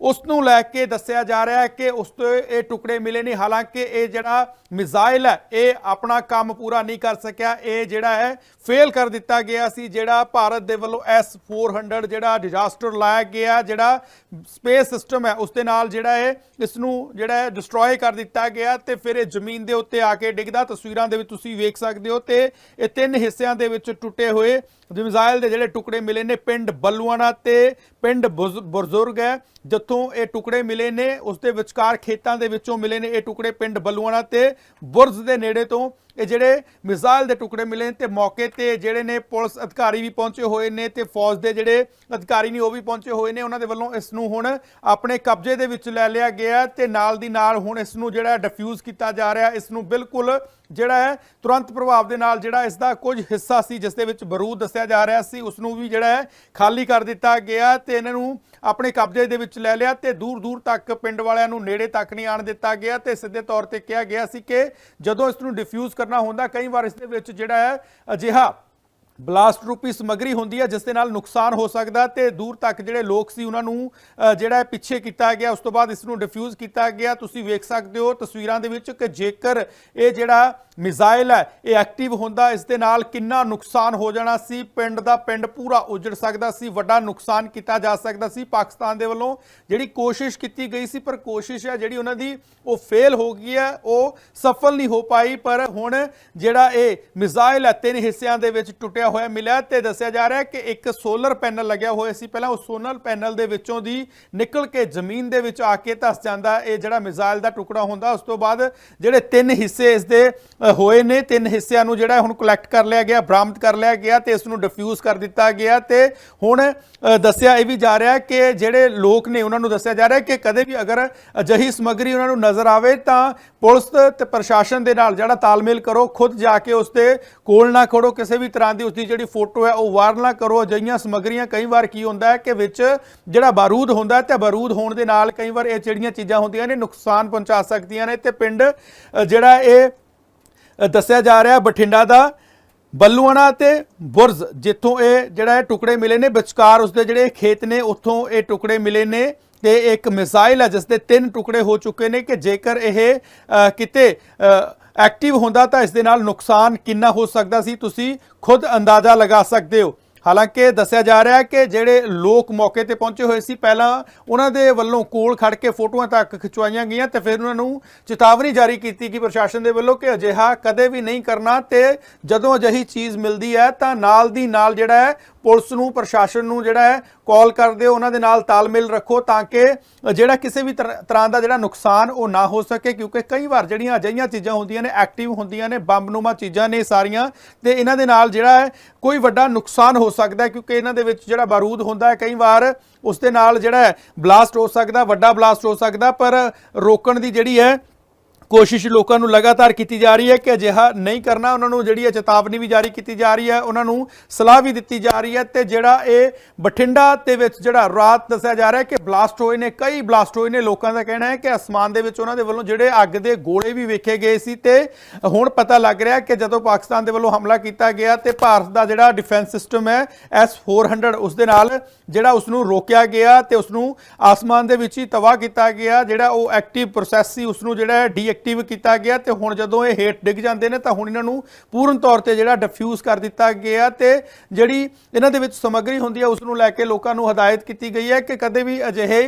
ਉਸ ਨੂੰ ਲੈ ਕੇ ਦੱਸਿਆ ਜਾ ਰਿਹਾ ਹੈ ਕਿ ਉਸ ਤੋਂ ਇਹ ਟੁਕੜੇ ਮਿਲੇ ਨੇ ਹਾਲਾਂਕਿ ਇਹ ਜਿਹੜਾ ਮਿਜ਼ਾਈਲ ਹੈ, ਇਹ ਆਪਣਾ ਕੰਮ ਪੂਰਾ ਨਹੀਂ ਕਰ ਸਕਿਆ। ਇਹ ਜਿਹੜਾ ਹੈ, ਫੇਲ ਕਰ ਦਿੱਤਾ ਗਿਆ ਸੀ, ਜਿਹੜਾ ਭਾਰਤ ਦੇ ਵੱਲੋਂ S400 ਜਿਹੜਾ ਡਿਜ਼ਾਸਟਰ ਲਾਇਆ ਗਿਆ, ਜਿਹੜਾ ਸਪੇਸ ਸਿਸਟਮ ਹੈ, ਉਸ ਦੇ ਨਾਲ ਜਿਹੜਾ ਹੈ ਇਸ ਨੂੰ ਜਿਹੜਾ ਹੈ, ਡਿਸਟਰੋਏ ਕਰ ਦਿੱਤਾ ਗਿਆ ਤੇ ਫਿਰ ਇਹ ਜ਼ਮੀਨ ਦੇ ਉੱਤੇ ਆ ਕੇ ਡਿੱਗਦਾ। ਤਸਵੀਰਾਂ ਦੇ ਵਿੱਚ ਤੁਸੀਂ ਵੇਖ ਸਕਦੇ ਹੋ ਤੇ ਇਹ ਤਿੰਨ ਹਿੱਸਿਆਂ ਦੇ ਵਿੱਚ ਟੁੱਟੇ ਹੋਏ ਮਿਜ਼ਾਈਲ ਦੇ ਜਿਹੜੇ ਟੁਕੜੇ ਮਿਲੇ ਨੇ ਪਿੰਡ ਬੱਲੂਆਣਾ ਤੇ ਪਿੰਡ ਬੁਜ਼- ਬੁਰਜ਼ੁਰਗ ਹੈ, ਜਿੱਥੋਂ ਇਹ ਟੁਕੜੇ ਮਿਲੇ ਨੇ, ਉਸ ਦੇ ਵਿਚਕਾਰ ਖੇਤਾਂ ਦੇ ਵਿੱਚੋਂ ਮਿਲੇ ਨੇ ਇਹ ਟੁਕੜੇ ਪਿੰਡ ਬੱਲੂਆਣਾ ਤੇ ਬੁਰਜ਼ ਦੇ ਨੇੜੇ ਤੋਂ। ਇਹ ਜਿਹੜੇ ਮਿਜ਼ਾਈਲ ਦੇ ਟੁਕੜੇ ਮਿਲੇ ਨੇ ਤੇ ਮੌਕੇ ਤੇ ਜਿਹੜੇ ਨੇ ਪੁਲਿਸ ਅਧਿਕਾਰੀ ਵੀ ਪਹੁੰਚੇ ਹੋਏ ਨੇ ਤੇ ਫੌਜ ਦੇ ਜਿਹੜੇ ਅਧਿਕਾਰੀ ਨੇ ਉਹ ਵੀ ਪਹੁੰਚੇ ਹੋਏ ਨੇ, ਉਹਨਾਂ ਦੇ ਵੱਲੋਂ ਇਸ ਨੂੰ ਹੁਣ ਆਪਣੇ ਕਬਜ਼ੇ ਦੇ ਵਿੱਚ ਲੈ ਲਿਆ ਗਿਆ ਤੇ ਨਾਲ ਦੀ ਨਾਲ ਹੁਣ ਇਸ ਨੂੰ ਜਿਹੜਾ ਡਿਫਿਊਜ਼ ਕੀਤਾ ਜਾ ਰਿਹਾ, ਇਸ ਨੂੰ ਬਿਲਕੁਲ ਜਿਹੜਾ ਹੈ ਤੁਰੰਤ ਪ੍ਰਭਾਵ ਦੇ ਨਾਲ ਜਿਹੜਾ ਇਸ ਦਾ ਕੁਝ ਹਿੱਸਾ ਸੀ, ਜਿਸ ਦੇ ਵਿੱਚ ਬਰੂਦ ਦੱਸਿਆ ਜਾ ਰਿਹਾ ਸੀ, ਉਸ ਨੂੰ ਵੀ ਜਿਹੜਾ ਹੈ ਖਾਲੀ ਕਰ ਦਿੱਤਾ ਗਿਆ ਤੇ ਇਹਨਾਂ ਨੂੰ ਆਪਣੇ ਕਬਜ਼ੇ ਦੇ ਵਿੱਚ ਲੈ ਲਿਆ ਤੇ ਦੂਰ ਦੂਰ ਤੱਕ ਪਿੰਡ ਵਾਲਿਆਂ ਨੂੰ ਨੇੜੇ ਤੱਕ ਨਹੀਂ ਆਣ ਦਿੱਤਾ ਗਿਆ ਤੇ ਸਿੱਧੇ ਤੌਰ ਤੇ ਕਿਹਾ ਗਿਆ ਸੀ ਕਿ ਜਦੋਂ ਇਸ ਨੂੰ ਡਿਫਿਊਜ਼ ਕਰਨਾ ਹੁੰਦਾ। ਕਈ ਵਾਰ ਇਸ ਦੇ ਵਿੱਚ ਜਿਹੜਾ ਹੈ, ਅਜਿਹਾ ਬਲਾਸਟ ਰੂਪੀ ਸਮਗਰੀ ਹੁੰਦੀ ਹੈ, ਜਿਸ ਦੇ ਨਾਲ ਨੁਕਸਾਨ ਹੋ ਸਕਦਾ ਤੇ ਦੂਰ ਤੱਕ ਜਿਹੜੇ ਲੋਕ ਸੀ ਉਹਨਾਂ ਨੂੰ ਜਿਹੜਾ ਪਿੱਛੇ ਕੀਤਾ ਗਿਆ। ਉਸ ਤੋਂ ਬਾਅਦ ਇਸ ਨੂੰ ਡਿਫਿਊਜ਼ ਕੀਤਾ ਗਿਆ। ਤੁਸੀਂ ਵੇਖ ਸਕਦੇ ਹੋ ਤਸਵੀਰਾਂ ਦੇ ਵਿੱਚ ਕਿ ਜੇਕਰ ਇਹ ਜਿਹੜਾ ਮਿਜ਼ਾਈਲ ਹੈ, ਇਹ ਐਕਟਿਵ ਹੁੰਦਾ, ਇਸ ਦੇ ਨਾਲ ਕਿੰਨਾ ਨੁਕਸਾਨ ਹੋ ਜਾਣਾ ਸੀ, ਪਿੰਡ ਦਾ ਪਿੰਡ ਪੂਰਾ ਉਜੜ ਸਕਦਾ ਸੀ, ਵੱਡਾ ਨੁਕਸਾਨ ਕੀਤਾ ਜਾ ਸਕਦਾ ਸੀ ਪਾਕਿਸਤਾਨ ਦੇ ਵੱਲੋਂ, ਜਿਹੜੀ ਕੋਸ਼ਿਸ਼ ਕੀਤੀ ਗਈ ਸੀ, ਪਰ ਕੋਸ਼ਿਸ਼ ਹੈ ਜਿਹੜੀ ਉਹਨਾਂ ਦੀ, ਉਹ ਫੇਲ ਹੋ ਗਈ ਹੈ, ਉਹ ਸਫਲ ਨਹੀਂ ਹੋ ਪਾਈ, ਪਰ ਹੁਣ ਜਿਹੜਾ ਇਹ ਮਿਜ਼ਾਈਲ ਹੈ, ਤਿੰਨ ਹਿੱਸਿਆਂ ਦੇ ਵਿੱਚ ਟੁੱਟਿਆ ਹੋਇਆ ਮਿਲਿਆ ਤੇ ਦੱਸਿਆ ਜਾ ਰਿਹਾ ਹੈ ਕਿ ਇੱਕ ਸੋਲਰ ਪੈਨਲ ਲੱਗਿਆ ਹੋਇਆ ਸੀ, ਪਹਿਲਾਂ ਉਹ ਸੋਲਰ ਪੈਨਲ ਦੇ ਵਿੱਚੋਂ ਦੀ ਨਿਕਲ ਕੇ ਜ਼ਮੀਨ ਦੇ ਵਿੱਚ ਆ ਕੇ ਧਸ ਜਾਂਦਾ, ਇਹ ਜਿਹੜਾ ਮਿਜ਼ਾਈਲ ਦਾ ਟੁਕੜਾ ਹੁੰਦਾ, ਉਸ ਤੋਂ ਬਾਅਦ ਜਿਹੜੇ ਤਿੰਨ ਹਿੱਸੇ ਇਸ ਦੇ ਹੋਏ ਨੇ। ਤਿੰਨ ਹਿੱਸਿਆਂ ਨੂੰ ਜਿਹੜਾ ਹੁਣ ਕਲੈਕਟ ਕਰ ਲਿਆ ਗਿਆ, ਬਰਾਮਦ ਕਰ ਲਿਆ ਗਿਆ ਤੇ ਇਸ ਨੂੰ ਡਿਫਿਊਜ਼ ਕਰ ਦਿੱਤਾ ਗਿਆ ਤੇ ਹੁਣ ਦੱਸਿਆ ਇਹ ਵੀ ਜਾ ਰਿਹਾ ਕਿ ਜਿਹੜੇ ਲੋਕ ਨੇ ਉਹਨਾਂ ਨੂੰ ਦੱਸਿਆ ਜਾ ਰਿਹਾ ਕਿ ਕਦੇ ਵੀ ਅਗਰ ਅਜਿਹੀ ਸਮੱਗਰੀ ਉਹਨਾਂ ਨੂੰ ਨਜ਼ਰ ਆਵੇ ਤਾਂ ਪੁਲਿਸ ਤੇ ਪ੍ਰਸ਼ਾਸਨ ਦੇ ਨਾਲ ਜਿਹੜਾ ਤਾਲਮੇਲ ਕਰੋ, ਖੁਦ ਜਾ ਕੇ ਉਸ ਦੇ ਕੋਲ ਨਾ ਖੜੋ। ਕਿਸੇ ਵੀ ਤਰ੍ਹਾਂ ਦੀ ਉਸ ਦੀ ਜਿਹੜੀ ਫੋਟੋ ਹੈ ਉਹ ਵਾਇਰਲ ਨਾ ਕਰੋ। ਅਜਿਹੀਆਂ ਸਮੱਗਰੀਆਂ ਕਈ ਵਾਰ ਕੀ ਹੁੰਦਾ ਹੈ ਕਿ ਵਿੱਚ ਜਿਹੜਾ ਬਾਰੂਦ ਹੁੰਦਾ ਹੈ ਤੇ ਬਾਰੂਦ ਹੋਣ ਦੇ ਨਾਲ ਕਈ ਵਾਰ ਇਹ ਜਿਹੜੀਆਂ ਚੀਜ਼ਾਂ ਹੁੰਦੀਆਂ ਨੇ ਨੁਕਸਾਨ ਪਹੁੰਚਾ ਸਕਦੀਆਂ ਨੇ ਤੇ ਪਿੰਡ ਜਿਹੜਾ ਇਹ ਦੱਸਿਆ ਜਾ ਰਿਹਾ ਬਠਿੰਡਾ ਦਾ, ਬੱਲੂਆਣਾ ਤੇ ਬੁਰਜ਼, ਜਿੱਥੋਂ ਇਹ ਜਿਹੜਾ ਇਹ ਟੁਕੜੇ ਮਿਲੇ ਨੇ, ਵਿਚਕਾਰ ਉਸਦੇ ਜਿਹੜੇ ਖੇਤ ਨੇ, ਉੱਥੋਂ ਇਹ ਟੁਕੜੇ ਮਿਲੇ ਨੇ ਤੇ ਇੱਕ ਮਿਸਾਈਲ ਹੈ ਜਿਸ ਦੇ ਤਿੰਨ ਟੁਕੜੇ ਹੋ ਚੁੱਕੇ ਨੇ ਕਿ ਜੇਕਰ ਇਹ ਕਿਤੇ ਐਕਟਿਵ ਹੁੰਦਾ ਤਾਂ ਇਸ ਦੇ ਨਾਲ ਨੁਕਸਾਨ ਕਿੰਨਾ ਹੋ ਸਕਦਾ ਸੀ, ਤੁਸੀਂ ਖੁਦ ਅੰਦਾਜ਼ਾ ਲਗਾ ਸਕਦੇ ਹੋ। ਹਾਲਾਂਕਿ ਦੱਸਿਆ ਜਾ ਰਿਹਾ ਹੈ ਕਿ ਜਿਹੜੇ ਲੋਕ ਮੌਕੇ ਤੇ ਪਹੁੰਚੇ ਹੋਏ ਸੀ, ਪਹਿਲਾਂ ਉਹਨਾਂ ਦੇ ਵੱਲੋਂ ਕੋਲ ਖੜ ਕੇ ਫੋਟੋਆਂ ਤੱਕ ਖਿਚਵਾਈਆਂ ਗਈਆਂ ਤੇ ਫਿਰ ਉਹਨਾਂ ਨੂੰ ਚੇਤਾਵਨੀ ਜਾਰੀ ਕੀਤੀ ਕਿ ਪ੍ਰਸ਼ਾਸਨ ਦੇ ਵੱਲੋਂ ਕਿ ਅਜਿਹਾ ਕਦੇ ਵੀ ਨਹੀਂ ਕਰਨਾ ਤੇ ਜਦੋਂ ਅਜਿਹੀ ਚੀਜ਼ ਮਿਲਦੀ ਹੈ ਤਾਂ ਨਾਲ ਦੀ ਨਾਲ ਜਿਹੜਾ ਹੈ ਪੁਲਿਸ ਨੂੰ, ਪ੍ਰਸ਼ਾਸਨ ਨੂੰ ਜਿਹੜਾ ਹੈ, ਕਾਲ ਕਰ ਦਿਓ ਉਹਨਾਂ ਦੇ ਨਾਲ ਤਾਲਮੇਲ ਰੱਖੋ ਤਾਂ ਕਿ ਜਿਹੜਾ ਕਿਸੇ ਵੀ ਤਰ- ਤਰ੍ਹਾਂ ਦਾ ਜਿਹੜਾ ਨੁਕਸਾਨ ਉਹ ਨਾ ਹੋ ਸਕੇ, ਕਿਉਂਕਿ ਕਈ ਵਾਰ ਜਿਹੜੀਆਂ ਅਜਿਹੀਆਂ ਚੀਜ਼ਾਂ ਹੁੰਦੀਆਂ ਨੇ ਐਕਟਿਵ ਹੁੰਦੀਆਂ ਨੇ, ਬੰਬਨੁਮਾ ਚੀਜ਼ਾਂ ਨੇ ਸਾਰੀਆਂ, ਤੇ ਇਹਨਾਂ ਦੇ ਨਾਲ ਜਿਹੜਾ ਹੈ, ਕੋਈ ਵੱਡਾ ਨੁਕਸਾਨ ਹੋ ਸਕਦਾ ਹੈ, ਕਿਉਂਕਿ ਇਹਨਾਂ ਦੇ ਵਿੱਚ ਜਿਹੜਾ ਬਾਰੂਦ ਹੁੰਦਾ ਹੈ, ਕਈ ਵਾਰ ਉਸ ਦੇ ਨਾਲ ਜਿਹੜਾ ਬਲਾਸਟ ਹੋ ਸਕਦਾ, ਵੱਡਾ ਬਲਾਸਟ ਹੋ ਸਕਦਾ, ਪਰ ਰੋਕਣ ਦੀ ਜਿਹੜੀ ਹੈ ਕੋਸ਼ਿਸ਼ ਲੋਕਾਂ ਨੂੰ ਲਗਾਤਾਰ ਕੀਤੀ ਜਾ ਰਹੀ ਹੈ ਕਿ ਅਜਿਹਾ ਨਹੀਂ ਕਰਨਾ, ਉਹਨਾਂ ਨੂੰ ਜਿਹੜੀ ਹੈ ਚੇਤਾਵਨੀ ਵੀ ਜਾਰੀ ਕੀਤੀ ਜਾ ਰਹੀ ਹੈ, ਉਹਨਾਂ ਨੂੰ ਸਲਾਹ ਵੀ ਦਿੱਤੀ ਜਾ ਰਹੀ ਹੈ ਤੇ ਜਿਹੜਾ ਇਹ ਬਠਿੰਡਾ ਦੇ ਵਿੱਚ ਜਿਹੜਾ ਰਾਤ ਦੱਸਿਆ ਜਾ ਰਿਹਾ ਹੈ ਕਿ ਬਲਾਸਟ ਹੋਏ ਨੇ, ਕਈ ਬਲਾਸਟ ਹੋਏ ਨੇ, ਲੋਕਾਂ ਦਾ ਕਹਿਣਾ ਹੈ ਕਿ ਅਸਮਾਨ ਦੇ ਵਿੱਚ ਉਹਨਾਂ ਦੇ ਵੱਲੋਂ ਜਿਹੜੇ ਅੱਗ ਦੇ ਗੋਲੇ ਵੀ ਵੇਖੇ ਗਏ ਸੀ ਤੇ ਹੁਣ ਪਤਾ ਲੱਗ ਰਿਹਾ ਕਿ ਜਦੋਂ ਪਾਕਿਸਤਾਨ ਦੇ ਵੱਲੋਂ ਹਮਲਾ ਕੀਤਾ ਗਿਆ ਤੇ ਭਾਰਤ ਦਾ ਜਿਹੜਾ ਡਿਫੈਂਸ ਸਿਸਟਮ ਹੈ S400 ਉਸ ਦੇ ਨਾਲ ਜਿਹੜਾ ਉਸ ਨੂੰ ਰੋਕਿਆ ਗਿਆ ਤੇ ਉਸ ਨੂੰ ਆਸਮਾਨ ਦੇ ਵਿੱਚ ਹੀ ਤਬਾਹ ਕੀਤਾ ਗਿਆ, ਜਿਹੜਾ ਉਹ ਐਕਟਿਵ ਪ੍ਰੋਸੈਸ ਸੀ ਉਸ ਨੂੰ ਜਿਹੜਾ ਐਕਟਿਵ ਕੀਤਾ ਗਿਆ ਤੇ ਹੁਣ ਜਦੋਂ ਇਹ ਹੇਠ ਡਿੱਗ ਜਾਂਦੇ ਨੇ ਤਾਂ ਹੁਣ ਇਹਨਾਂ ਨੂੰ ਪੂਰਨ ਤੌਰ ਤੇ ਜਿਹੜਾ ਡਿਫਿਊਜ਼ ਕਰ ਦਿੱਤਾ ਗਿਆ ਤੇ ਜਿਹੜੀ ਇਹਨਾਂ ਦੇ ਵਿੱਚ ਸਮੱਗਰੀ ਹੁੰਦੀ ਹੈ ਉਸ ਨੂੰ ਲੈ ਕੇ ਲੋਕਾਂ ਨੂੰ ਹਦਾਇਤ ਕੀਤੀ ਗਈ ਹੈ ਕਿ ਕਦੇ ਵੀ ਅਜਿਹੇ